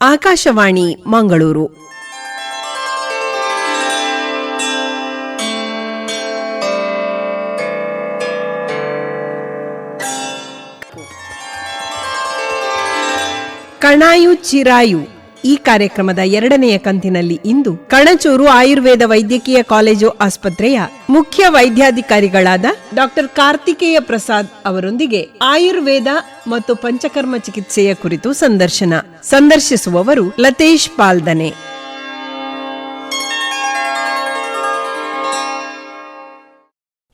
ಆಕಾಶವಾಣಿ ಮಂಗಳೂರು. ಕಣಾಯು ಚಿರಾಯು. ಈ ಕಾರ್ಯಕ್ರಮದ ಎರಡನೆಯ ಕಂತಿನಲ್ಲಿ ಇಂದು ಕಣಚೂರು ಆಯುರ್ವೇದ ವೈದ್ಯಕೀಯ ಕಾಲೇಜು ಆಸ್ಪತ್ರೆಯ ಮುಖ್ಯ ವೈದ್ಯಾಧಿಕಾರಿಗಳಾದ ಡಾಕ್ಟರ್ ಕಾರ್ತಿಕೇಯ ಪ್ರಸಾದ್ ಅವರೊಂದಿಗೆ ಆಯುರ್ವೇದ ಮತ್ತು ಪಂಚಕರ್ಮ ಚಿಕಿತ್ಸೆಯ ಕುರಿತು ಸಂದರ್ಶನ. ಸಂದರ್ಶಿಸುವವರು ಲತೇಶ್ ಪಾಲ್ದನೆ.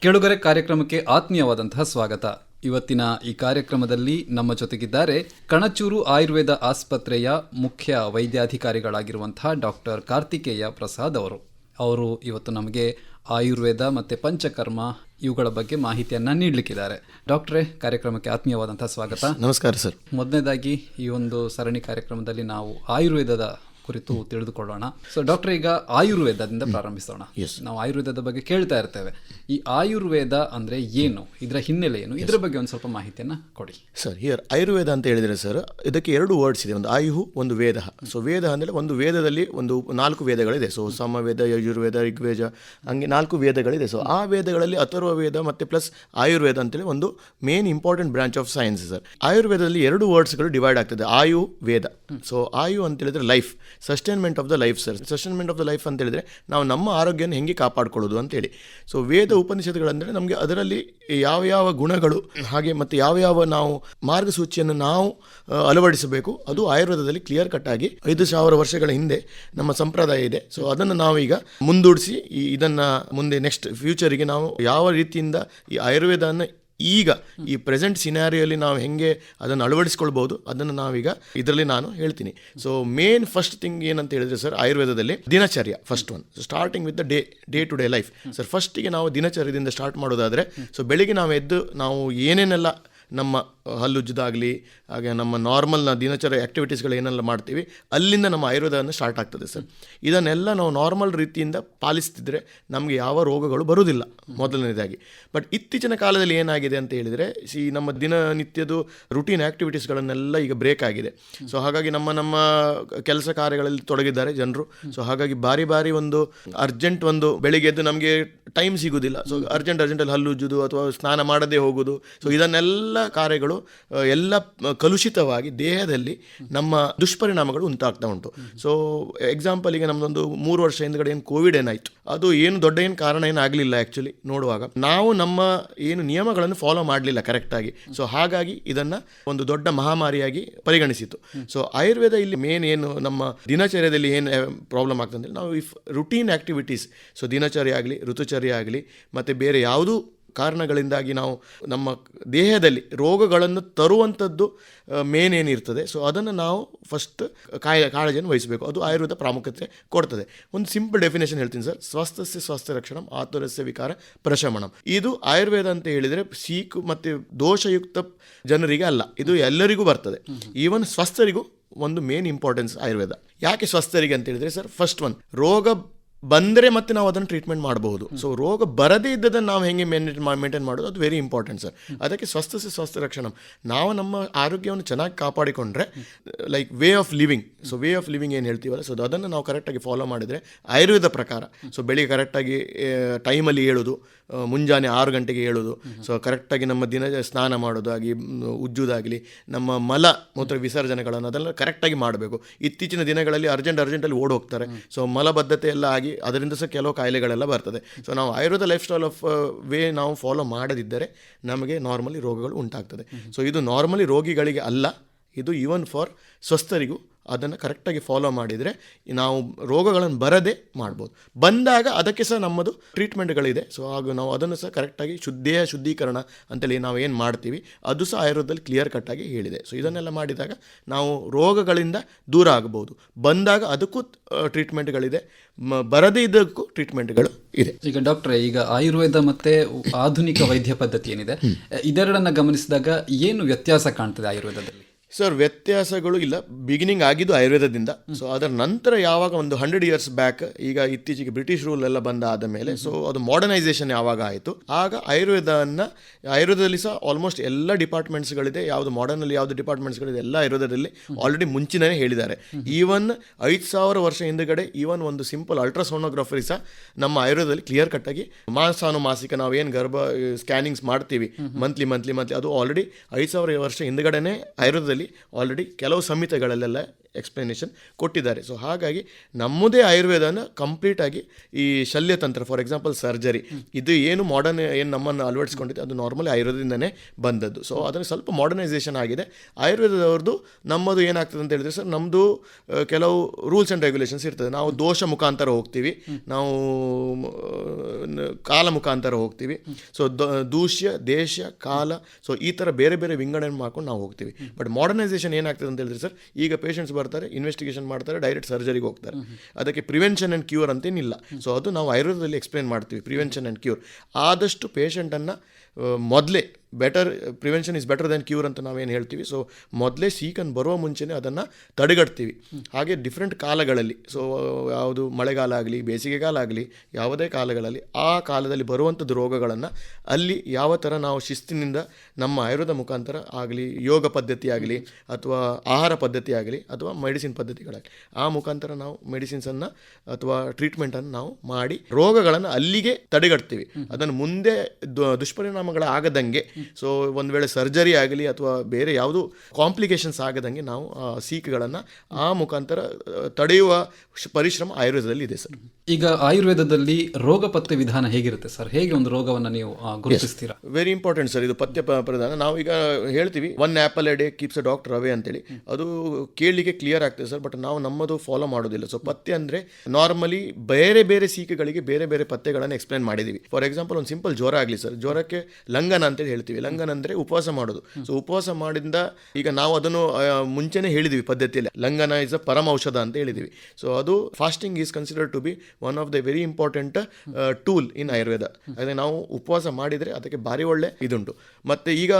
ಕೆಳುಗರೆ ಕಾರ್ಯಕ್ರಮಕ್ಕೆ ಆತ್ಮೀಯವಾದಂತಹ ಸ್ವಾಗತ. ಇವತ್ತಿನ ಈ ಕಾರ್ಯಕ್ರಮದಲ್ಲಿ ನಮ್ಮ ಜೊತೆಗಿದ್ದಾರೆ ಕಣಚೂರು ಆಯುರ್ವೇದ ಆಸ್ಪತ್ರೆಯ ಮುಖ್ಯ ವೈದ್ಯಾಧಿಕಾರಿಗಳಾಗಿರುವಂತಹ ಡಾಕ್ಟರ್ ಕಾರ್ತಿಕೇಯ ಪ್ರಸಾದ್ ಅವರು. ಅವರು ಇವತ್ತು ನಮಗೆ ಆಯುರ್ವೇದ ಮತ್ತು ಪಂಚಕರ್ಮ ಇವುಗಳ ಬಗ್ಗೆ ಮಾಹಿತಿಯನ್ನು ನೀಡಲಿಕ್ಕಿದ್ದಾರೆ. ಡಾಕ್ಟ್ರೇ ಕಾರ್ಯಕ್ರಮಕ್ಕೆ ಆತ್ಮೀಯವಾದಂಥ ಸ್ವಾಗತ. ನಮಸ್ಕಾರ ಸರ್. ಮೊದಲನೇದಾಗಿ ಈ ಒಂದು ಸರಣಿ ಕಾರ್ಯಕ್ರಮದಲ್ಲಿ ನಾವು ಆಯುರ್ವೇದದ ಕುರಿತು ತಿಳಿದುಕೊಳ್ಳೋಣ. ಸೊ ಡಾಕ್ಟರ್ ಈಗ ಆಯುರ್ವೇದದಿಂದ ಪ್ರಾರಂಭಿಸೋಣ. ನಾವು ಆಯುರ್ವೇದದ ಬಗ್ಗೆ ಕೇಳ್ತಾ ಇರ್ತೇವೆ. ಈ ಆಯುರ್ವೇದ ಅಂದ್ರೆ ಏನು? ಇದರ ಹಿನ್ನೆಲೆ ಏನು? ಇದರ ಬಗ್ಗೆ ಒಂದು ಸ್ವಲ್ಪ ಮಾಹಿತಿಯನ್ನ ಕೊಡಿ. ಸರ್ ಹಿಯರ್ ಆಯುರ್ವೇದ ಅಂತ ಹೇಳಿದರೆ ಸರ್ ಇದಕ್ಕೆ ಎರಡು ವರ್ಡ್ಸ್ ಇದೆ. ಒಂದು ಆಯುಹು ಒಂದು ವೇದ. ಸೊ ವೇದ ಅಂದ್ರೆ ಒಂದು ವೇದದಲ್ಲಿ ಒಂದು ನಾಲ್ಕು ವೇದಗಳಿದೆ. ಸೊ ಸಮವೇದ ಯಜುರ್ವೇದ ಋಗ್ವೇದ ಹಂಗೆ ನಾಲ್ಕು ವೇದಗಳಿದೆ. ಸೊ ಆ ವೇದಗಳಲ್ಲಿ ಅಥರ್ವ ವೇದ ಮತ್ತು ಪ್ಲಸ್ ಆಯುರ್ವೇದ ಅಂತೇಳಿ ಒಂದು main important branch of science sir ಆಯುರ್ವೇದದಲ್ಲಿ ಎರಡು ವರ್ಡ್ಸ್ಗಳು ಡಿವೈಡ್ ಆಗ್ತದೆ. ಆಯು ವೇದ. ಸೊ ಆಯು ಅಂತ ಹೇಳಿದ್ರೆ life sustainment of the life sir sustainment of the life ಅಂತ ಹೇಳಿದ್ರೆ ನಾವು ನಮ್ಮ ಆರೋಗ್ಯನ ಹೆಂಗೆ ಕಾಪಾಡ್ಕೊಳ್ಳೋದು ಅಂತೇಳಿ ಸೊ ವೇದ ಉಪನಿಷತ್ಗಳಂದರೆ ನಮಗೆ ಅದರಲ್ಲಿ ಯಾವ ಯಾವ ಗುಣಗಳು ಹಾಗೆ ಮತ್ತು ಯಾವ ಯಾವ ನಾವು ಮಾರ್ಗಸೂಚಿಯನ್ನು ನಾವು ಅಳವಡಿಸಬೇಕು, ಅದು ಆಯುರ್ವೇದದಲ್ಲಿ ಕ್ಲಿಯರ್ ಕಟ್ ಆಗಿ ಐದು ಸಾವಿರ ವರ್ಷಗಳ ಹಿಂದೆ ನಮ್ಮ ಸಂಪ್ರದಾಯ ಇದೆ. ಸೊ ಅದನ್ನು ನಾವೀಗ ಮುಂದೂಡಿಸಿ ಈ ಇದನ್ನು ಮುಂದೆ ನೆಕ್ಸ್ಟ್ ಫ್ಯೂಚರಿಗೆ ನಾವು ಯಾವ ರೀತಿಯಿಂದ ಈ ಆಯುರ್ವೇದನ ಈಗ ಈ ಪ್ರೆಸೆಂಟ್ ಸಿನಾರಿಯಲ್ಲಿ ನಾವು ಹೆಂಗೆ ಅದನ್ನು ಅಳವಡಿಸ್ಕೊಳ್ಬೋದು ಅದನ್ನು ನಾವೀಗ ಇದರಲ್ಲಿ ನಾನು ಹೇಳ್ತೀನಿ. ಸೊ ಮೇನ್ ಫಸ್ಟ್ ಥಿಂಗ್ ಏನಂತ ಹೇಳಿದ್ರೆ ಸರ್ ಆಯುರ್ವೇದದಲ್ಲಿ ದಿನಚರ್ಯ first one starting with the day day to day life sir ಫಸ್ಟಿಗೆ ನಾವು ದಿನಚರ್ಯದಿಂದ ಸ್ಟಾರ್ಟ್ ಮಾಡೋದಾದರೆ ಸೊ ಬೆಳಿಗ್ಗೆ ನಾವು ಎದ್ದು, ನಾವು ಏನೇನೆಲ್ಲ ನಮ್ಮ ಹಲ್ಲುಜ್ಜದಾಗಲಿ ಹಾಗೆ ನಮ್ಮ ನಾರ್ಮಲ್ನ ದಿನಚರ ಆ್ಯಕ್ಟಿವಿಟೀಸ್ಗಳು ಏನೆಲ್ಲ ಮಾಡ್ತೀವಿ, ಅಲ್ಲಿಂದ ನಮ್ಮ ಆಯುರ್ವೇದವನ್ನು ಸ್ಟಾರ್ಟ್ ಆಗ್ತದೆ ಸರ್. ಇದನ್ನೆಲ್ಲ ನಾವು ನಾರ್ಮಲ್ ರೀತಿಯಿಂದ ಪಾಲಿಸ್ತಿದ್ರೆ ನಮಗೆ ಯಾವ ರೋಗಗಳು ಬರುವುದಿಲ್ಲ ಮೊದಲನೇದಾಗಿ. ಬಟ್ ಇತ್ತೀಚಿನ ಕಾಲದಲ್ಲಿ ಏನಾಗಿದೆ ಅಂತ ಹೇಳಿದರೆ, ಈ ನಮ್ಮ ದಿನನಿತ್ಯದ ರುಟೀನ್ ಆ್ಯಕ್ಟಿವಿಟೀಸ್ಗಳನ್ನೆಲ್ಲ ಈಗ ಬ್ರೇಕ್ ಆಗಿದೆ. ಸೊ ಹಾಗಾಗಿ ನಮ್ಮ ನಮ್ಮ ಕೆಲಸ ಕಾರ್ಯಗಳಲ್ಲಿ ತೊಡಗಿದ್ದಾರೆ ಜನರು. ಸೊ ಹಾಗಾಗಿ ಬಾರಿ ಬಾರಿ ಒಂದು ಅರ್ಜೆಂಟ್ ಒಂದು ಬೆಳಿಗ್ಗೆ ಎದ್ದು ನಮಗೆ ಟೈಮ್ ಸಿಗೋದಿಲ್ಲ ಸೊ ಅರ್ಜೆಂಟ್ ಅರ್ಜೆಂಟಲ್ಲಿ ಹಲ್ಲುಜ್ಜುದು ಅಥವಾ ಸ್ನಾನ ಮಾಡದೇ ಹೋಗೋದು ಸೊ ಇದನ್ನೆಲ್ಲ ಕಾರ್ಯಗಳು ಎಲ್ಲ ಕಲುಷಿತವಾಗಿ ದೇಹದಲ್ಲಿ ನಮ್ಮ ದುಷ್ಪರಿಣಾಮಗಳು ಉಂಟಾಗ್ತಾ ಉಂಟು. ಸೊ ಎಕ್ಸಾಂಪಲಿಗೆ ನಮ್ಮದೊಂದು ಮೂರು ವರ್ಷ ಹಿಂದ್ಗಡೆ ಏನು ಕೋವಿಡ್ ಏನಾಯಿತು. ಅದು ಏನು ದೊಡ್ಡ ಏನು ಕಾರಣ ಏನು ಆಗಲಿಲ್ಲ ಆ್ಯಕ್ಚುಲಿ ನೋಡುವಾಗ. ನಾವು ನಮ್ಮ ಏನು ನಿಯಮಗಳನ್ನು ಫಾಲೋ ಮಾಡಲಿಲ್ಲ ಕರೆಕ್ಟಾಗಿ ಸೊ ಹಾಗಾಗಿ ಇದನ್ನು ಒಂದು ದೊಡ್ಡ ಮಹಾಮಾರಿಯಾಗಿ ಪರಿಗಣಿಸಿತು. ಸೊ ಆಯುರ್ವೇದ ಇಲ್ಲಿ ಮೇನ್ ಏನು ನಮ್ಮ ದಿನಚರ್ಯದಲ್ಲಿ ಏನು ಪ್ರಾಬ್ಲಮ್ ಆಗ್ತದೆ ನಾವು ಇಫ್ ರುಟೀನ್ ಆ್ಯಕ್ಟಿವಿಟೀಸ್ ಸೊ ದಿನಚರ್ಯ ಆಗಲಿ, ಋತುಚರ್ಯ ಆಗಲಿ, ಮತ್ತು ಬೇರೆ ಯಾವುದೂ ಕಾರಣಗಳಿಂದಾಗಿ ನಾವು ನಮ್ಮ ದೇಹದಲ್ಲಿ ರೋಗಗಳನ್ನು ತರುವಂಥದ್ದು ಮೇನ್ ಏನಿರ್ತದೆ ಸೊ ಅದನ್ನು ನಾವು ಫಸ್ಟ್ ಕಾಯ, ಕಾಳಜಿಯನ್ನು ವಹಿಸಬೇಕು. ಅದು ಆಯುರ್ವೇದ ಪ್ರಾಮುಖ್ಯತೆ ಕೊಡ್ತದೆ. ಒಂದು ಸಿಂಪಲ್ ಡೆಫಿನೇಷನ್ ಹೇಳ್ತೀನಿ ಸರ್. ಸ್ವಸ್ಥಸ್ಯ ಸ್ವಾಸ್ಥ್ಯ ರಕ್ಷಣಂ ಆತುರಸ್ಯ ವಿಕಾರ, ಪ್ರಶಮನಂ. ಇದು ಆಯುರ್ವೇದ ಅಂತ ಹೇಳಿದರೆ ಸೀಕು ಮತ್ತು ದೋಷಯುಕ್ತ ಜನರಿಗೆ ಅಲ್ಲ, ಇದು ಎಲ್ಲರಿಗೂ ಬರ್ತದೆ. ಈವನ್ ಸ್ವಸ್ಥರಿಗೂ ಒಂದು ಮೇನ್ ಇಂಪಾರ್ಟೆನ್ಸ್ ಆಯುರ್ವೇದ. ಯಾಕೆ ಸ್ವಸ್ಥರಿಗೆ ಅಂತ ಹೇಳಿದರೆ ಸರ್ ಫಸ್ಟ್ ಒನ್ ರೋಗ ಬಂದರೆ ಮತ್ತೆ ನಾವು ಅದನ್ನು ಟ್ರೀಟ್ಮೆಂಟ್ ಮಾಡಬಹುದು. ಸೊ ರೋಗ ಬರದೇ ಇದ್ದದನ್ನು ನಾವು ಹೆಂಗೆ ಮೇಂಟೈನ್ ಮೇಂಟೈನ್ ಮಾಡೋದು ಅದು ವೆರಿ ಇಂಪಾರ್ಟೆಂಟ್ ಸರ್ ಅದಕ್ಕೆ ಸ್ವಸ್ಥ ಸ್ವಸ್ಥ ರಕ್ಷಣೆ. ನಾವು ನಮ್ಮ ಆರೋಗ್ಯವನ್ನು ಚೆನ್ನಾಗಿ ಕಾಪಾಡಿಕೊಂಡ್ರೆ like way of living so way of living ಏನು ಹೇಳ್ತೀವಲ್ಲ ಸೊ ಅದನ್ನು ನಾವು ಕರೆಕ್ಟಾಗಿ ಫಾಲೋ ಮಾಡಿದರೆ ಆಯುರ್ವೇದ ಪ್ರಕಾರ. ಸೊ ಬೆಳಿಗ್ಗೆ ಕರೆಕ್ಟಾಗಿ ಟೈಮಲ್ಲಿ ಹೇಳೋದು ಮುಂಜಾನೆ ಆರು ಗಂಟೆಗೆ ಹೇಳೋದು. ಸೊ ಕರೆಕ್ಟಾಗಿ ನಮ್ಮ ದಿನ ಸ್ನಾನ ಮಾಡೋದಾಗಿ ಉಜ್ಜುದಾಗಲಿ, ನಮ್ಮ ಮಲ, ಮೂತ್ರ ವಿಸರ್ಜನೆಗಳನ್ನು ಅದೆಲ್ಲ ಕರೆಕ್ಟಾಗಿ ಮಾಡಬೇಕು. ಇತ್ತೀಚಿನ ದಿನಗಳಲ್ಲಿ ಅರ್ಜೆಂಟ್ ಅರ್ಜೆಂಟಲ್ಲಿ ಹೋಗ್ತಾರೆ ಸೊ ಮಲಬದ್ಧತೆ ಎಲ್ಲ ಆಗಿ ಅದರಿಂದ ಸಹ ಕೆಲವು ಕಾಯಿಲೆಗಳೆಲ್ಲ ಬರ್ತದೆ. ಸೊ ನಾವು Ayurveda lifestyle of way ನಾವು ಫಾಲೋ ಮಾಡದಿದ್ದರೆ ನಮಗೆ ನಾರ್ಮಲಿ ರೋಗಗಳು ಉಂಟಾಗ್ತದೆ. ಸೊ ಇದು ನಾರ್ಮಲಿ ರೋಗಿಗಳಿಗೆ ಅಲ್ಲ, ಇದು ಈವನ್ ಫಾರ್ ಸ್ವಸ್ಥರಿಗೂ ಅದನ್ನು ಕರೆಕ್ಟಾಗಿ ಫಾಲೋ ಮಾಡಿದರೆ ನಾವು ರೋಗಗಳನ್ನು ಬರದೇ ಮಾಡ್ಬೋದು. ಬಂದಾಗ ಅದಕ್ಕೆ ಸಹ ನಮ್ಮದು ಟ್ರೀಟ್ಮೆಂಟ್ಗಳಿದೆ ಸೊ ಹಾಗೂ ನಾವು ಅದನ್ನು ಸಹ ಕರೆಕ್ಟಾಗಿ ಶುದ್ಧೇಯ ಶುದ್ಧೀಕರಣ ಅಂತೇಳಿ ನಾವು ಏನು ಮಾಡ್ತೀವಿ ಅದು ಸಹ ಆಯುರ್ವೇದದಲ್ಲಿ ಕ್ಲಿಯರ್ ಕಟ್ಟಾಗಿ ಹೇಳಿದೆ. ಸೊ ಇದನ್ನೆಲ್ಲ ಮಾಡಿದಾಗ ನಾವು ರೋಗಗಳಿಂದ ದೂರ ಆಗಬಹುದು ಬಂದಾಗ ಅದಕ್ಕೂ ಟ್ರೀಟ್ಮೆಂಟ್ಗಳಿದೆ ಮ ಬರದೇ ಇದಕ್ಕೂ ಟ್ರೀಟ್ಮೆಂಟ್ಗಳು ಇದೆ. ಈಗ ಡಾಕ್ಟರ್ ಈಗ ಆಯುರ್ವೇದ ಮತ್ತು ಆಧುನಿಕ ವೈದ್ಯ ಪದ್ಧತಿ ಏನಿದೆ ಇದೆರಡನ್ನು ಗಮನಿಸಿದಾಗ ಏನು ವ್ಯತ್ಯಾಸ ಕಾಣ್ತದೆ ಆಯುರ್ವೇದದಲ್ಲಿ? ಸರ್, ವ್ಯತ್ಯಾಸಗಳು ಇಲ್ಲ. ಬಿಗಿನಿಂಗ್ ಆಗಿದ್ದು ಆಯುರ್ವೇದದಿಂದ. ಸೊ ಅದರ ನಂತರ ಯಾವಾಗ ಒಂದು ಹಂಡ್ರೆಡ್ ಇಯರ್ಸ್ ಬ್ಯಾಕ್ ಈಗ ಇತ್ತೀಚೆಗೆ ಬ್ರಿಟಿಷ್ ರೂಲ್ ಎಲ್ಲ ಬಂದ ಆದ ಮೇಲೆ ಸೊ ಅದು ಮಾಡರ್ನೈಸೇಷನ್ ಯಾವಾಗ ಆಯಿತು? ಆಗ ಆಯುರ್ವೇದನ, ಆಯುರ್ವೇದದಲ್ಲಿ ಸಹ ಆಲ್ಮೋಸ್ಟ್ ಎಲ್ಲ ಡಿಪಾರ್ಟ್ಮೆಂಟ್ಸ್ಗಳಿದೆ ಯಾವುದು ಮಾಡರ್ನಲ್ಲಿ ಯಾವುದು ಡಿಪಾರ್ಟ್ಮೆಂಟ್ಸ್ಗಳಿದೆ ಎಲ್ಲ ಆಯುರ್ವೇದದಲ್ಲಿ ಆಲ್ರೆಡಿ ಮುಂಚಿನೇ ಹೇಳಿದ್ದಾರೆ. ಈವನ್ ಐದು ಸಾವಿರ ವರ್ಷ ಹಿಂದುಗಡೆ ಈವನ್ ಒಂದು ಸಿಂಪಲ್ ಅಲ್ಟ್ರಾಸೋನೋಗ್ರಫಿ ಸಹ ನಮ್ಮ ಆಯುರ್ವೇದದಲ್ಲಿ ಕ್ಲಿಯರ್ ಕಟ್ಟಾಗಿ ಮಾಸಾನುಮಾಸಿಕ ಏನು ಗರ್ಭ ಸ್ಕ್ಯಾನಿಂಗ್ಸ್ ಮಾಡ್ತೀವಿ. ಮಂತ್ಲಿ ಮಂತ್ಲಿ ಮಂತ್ಲಿ ಅದು ಆಲ್ರೆಡಿ ಐದು ಸಾವಿರ ವರ್ಷ ಹಿಂದುಗಡೆನೇ ಆಯುರ್ವೇದದಲ್ಲಿ ಆಲ್ರೆಡಿ ಕೆಲವು ಸಂಹಿತೆಗಳಲ್ಲೆಲ್ಲ ಎಕ್ಸ್ಪ್ಲನೇಷನ್ ಕೊಟ್ಟಿದ್ದಾರೆ. ಸೊ ಹಾಗಾಗಿ ನಮ್ಮದೇ ಆಯುರ್ವೇದನ ಕಂಪ್ಲೀಟಾಗಿ ಈ ಶಲ್ಯತಂತ್ರ ಫಾರ್ ಎಕ್ಸಾಂಪಲ್ ಸರ್ಜರಿ ಇದು ಏನು ಮಾಡರ್ನ್ ಏನು ನಮ್ಮನ್ನು ಅಳವಡಿಸ್ಕೊಂಡಿದೆ, ಅದು ನಾರ್ಮಲಿ ಆಯುರ್ವೇದದಿಂದನೇ ಬಂದದ್ದು. ಸೊ ಅದನ್ನು ಸ್ವಲ್ಪ ಮಾಡರ್ನೈಸೇಷನ್ ಆಗಿದೆ. ಆಯುರ್ವೇದದವ್ರದ್ದು ನಮ್ಮದು ಏನಾಗ್ತದೆ ಅಂತ ಹೇಳಿದ್ರೆ ಸರ್ ನಮ್ಮದು ಕೆಲವು ರೂಲ್ಸ್ ಆ್ಯಂಡ್ ರೆಗ್ಯುಲೇಷನ್ಸ್ ಇರ್ತದೆ. ನಾವು ದೋಷ ಮುಖಾಂತರ ಹೋಗ್ತೀವಿ. ನಾವು ಕಾಲ ಮುಖಾಂತರ ಹೋಗ್ತೀವಿ. ಸೊ ದೂಷ್ಯ ದೇಶ ಕಾಲ ಸೊ ಈ ಥರ ಬೇರೆ ಬೇರೆ ವಿಂಗಡಣೆ ಮಾಡ್ಕೊಂಡು ನಾವು ಹೋಗ್ತೀವಿ. ಬಟ್ ಮಾಡರ್ನೈಸೇಷನ್ ಏನಾಗ್ತದೆ ಅಂತ ಹೇಳಿದ್ರೆ ಸರ್, ಈಗ ಪೇಷಂಟ್ಸ್ ಬರ್ತಾರೆ ಇನ್ವೆಸ್ಟಿಗೇಷನ್ ಮಾಡ್ತಾರೆ ಡೈರೆಕ್ಟ್ ಸರ್ಜರಿಗೆ ಹೋಗ್ತಾರೆ. ಅದಕ್ಕೆ ಪ್ರಿವೆನ್ಷನ್ ಆ್ಯಂಡ್ ಕ್ಯೂರ್ ಅಂತೇನಿಲ್ಲ ಸೊ ಅದು ನಾವು ಆಯುರ್ವೇದದಲ್ಲಿ ಎಕ್ಸ್ಪ್ಲೇನ್ ಮಾಡ್ತೀವಿ ಪ್ರಿವೆನ್ಷನ್ ಆ್ಯಂಡ್ ಕ್ಯೂರ್ ಆದಷ್ಟು ಪೇಷಂಟನ್ನು ಮೊದಲೇ better prevention is better than cure ಅಂತ ನಾವೇನು ಹೇಳ್ತೀವಿ. ಸೊ ಮೊದಲೇ ಸೀಕನ್ ಬರುವ ಮುಂಚೆನೇ ಅದನ್ನು ತಡೆಗಟ್ತೀವಿ. ಹಾಗೆ ಡಿಫ್ರೆಂಟ್ ಕಾಲಗಳಲ್ಲಿ ಸೊ ಯಾವುದು ಮಳೆಗಾಲ ಆಗಲಿ ಬೇಸಿಗೆಗಾಲ ಆಗಲಿ, ಯಾವುದೇ ಕಾಲಗಳಲ್ಲಿ, ಆ ಕಾಲದಲ್ಲಿ ಬರುವಂಥದ್ದು ರೋಗಗಳನ್ನು ಅಲ್ಲಿ ಯಾವ ಥರ ನಾವು ಶಿಸ್ತಿನಿಂದ ನಮ್ಮ ಆಯುರ್ವೇದ ಮುಖಾಂತರ ಆಗಲಿ, ಯೋಗ ಪದ್ಧತಿ ಆಗಲಿ, ಅಥವಾ ಆಹಾರ ಪದ್ಧತಿ ಆಗಲಿ, ಅಥವಾ ಮೆಡಿಸಿನ್ ಪದ್ಧತಿಗಳಾಗಲಿ, ಆ ಮುಖಾಂತರ ನಾವು ಮೆಡಿಸಿನ್ಸನ್ನು ಅಥವಾ ಟ್ರೀಟ್ಮೆಂಟನ್ನು ನಾವು ಮಾಡಿ ರೋಗಗಳನ್ನು ಅಲ್ಲಿಗೆ ತಡೆಗಟ್ತೀವಿ. ಅದನ್ನು ಮುಂದೆ ದುಷ್ಪರಿಣಾಮಗಳಾಗದಂಗೆ ಸೊ ಒಂದು ವೇಳೆ ಸರ್ಜರಿ ಆಗಲಿ ಅಥವಾ ಬೇರೆ ಯಾವುದು ಕಾಂಪ್ಲಿಕೇಶನ್ಸ್ ಆಗದಂಗೆ ನಾವು ಆ ಸೀಕ್ಗಳನ್ನು ಆ ಮುಖಾಂತರ ತಡೆಯುವ ಪರಿಶ್ರಮ ಆಯುರ್ವೇದದಲ್ಲಿ ಇದೆ ಸರ್. ಈಗ ಆಯುರ್ವೇದದಲ್ಲಿ ರೋಗ ಪತ್ತೆ ವಿಧಾನ ಹೇಗಿರುತ್ತೆ ಸರ್? ಹೇಗೆ ಒಂದು ರೋಗವನ್ನು ನೀವು ಗುರುತಿಸ್ತೀರಾ? ವೆರಿ ಇಂಪಾರ್ಟೆಂಟ್ ಸರ್ ಇದು ಪಥ್ಯ ಪ್ರಧಾನ. ನಾವು ಈಗ ಹೇಳ್ತೀವಿ one apple a day keeps a doctor away ಅಂತೇಳಿ. ಅದು ಕೇಳಲಿಕ್ಕೆ ಕ್ಲಿಯರ್ ಆಗ್ತದೆ ಸರ್ ಬಟ್ ನಾವು ನಮ್ಮದು ಫಾಲೋ ಮಾಡೋದಿಲ್ಲ. ಸೊ ಪಥ್ಯ ಅಂದರೆ ನಾರ್ಮಲಿ ಬೇರೆ ಬೇರೆ ಸೀಕೆಗಳಿಗೆ ಬೇರೆ ಬೇರೆ ಪತ್ತೆಗಳನ್ನು ಎಕ್ಸ್ಪ್ಲೇನ್ ಮಾಡಿದ್ದೀವಿ ಫಾರ್ ಎಕ್ಸಾಂಪಲ್ ಒಂದು ಸಿಂಪಲ್ ಜ್ವರ ಆಗಲಿ ಸರ್ ಜ್ವರಕ್ಕೆ ಲಂಗನ ಅಂತೇಳಿ ಹೇಳ್ತೀವಿ. ಲಂಗನ ಅಂದರೆ ಉಪವಾಸ ಮಾಡೋದು. ಸೊ ಉಪವಾಸ ಮಾಡಿದ ಈಗ ನಾವು ಅದನ್ನು ಮುಂಚೆನೇ ಹೇಳಿದ್ವಿ ಪದ್ಧತಿಯಲ್ಲಿ. ಲಂಗನ ಇಸ್ ಅ ಪರಮ ಔಷಧ ಅಂತ ಹೇಳಿದ್ದೀವಿ ಸೊ ಅದು fasting is considered to be one of the very important tool in Ayurveda ಅದೇ ನಾವು ಉಪವಾಸ ಮಾಡಿದರೆ ಅದಕ್ಕೆ ಭಾರಿ ಒಳ್ಳೆ ಇದುಂಟು. ಮತ್ತು ಈಗ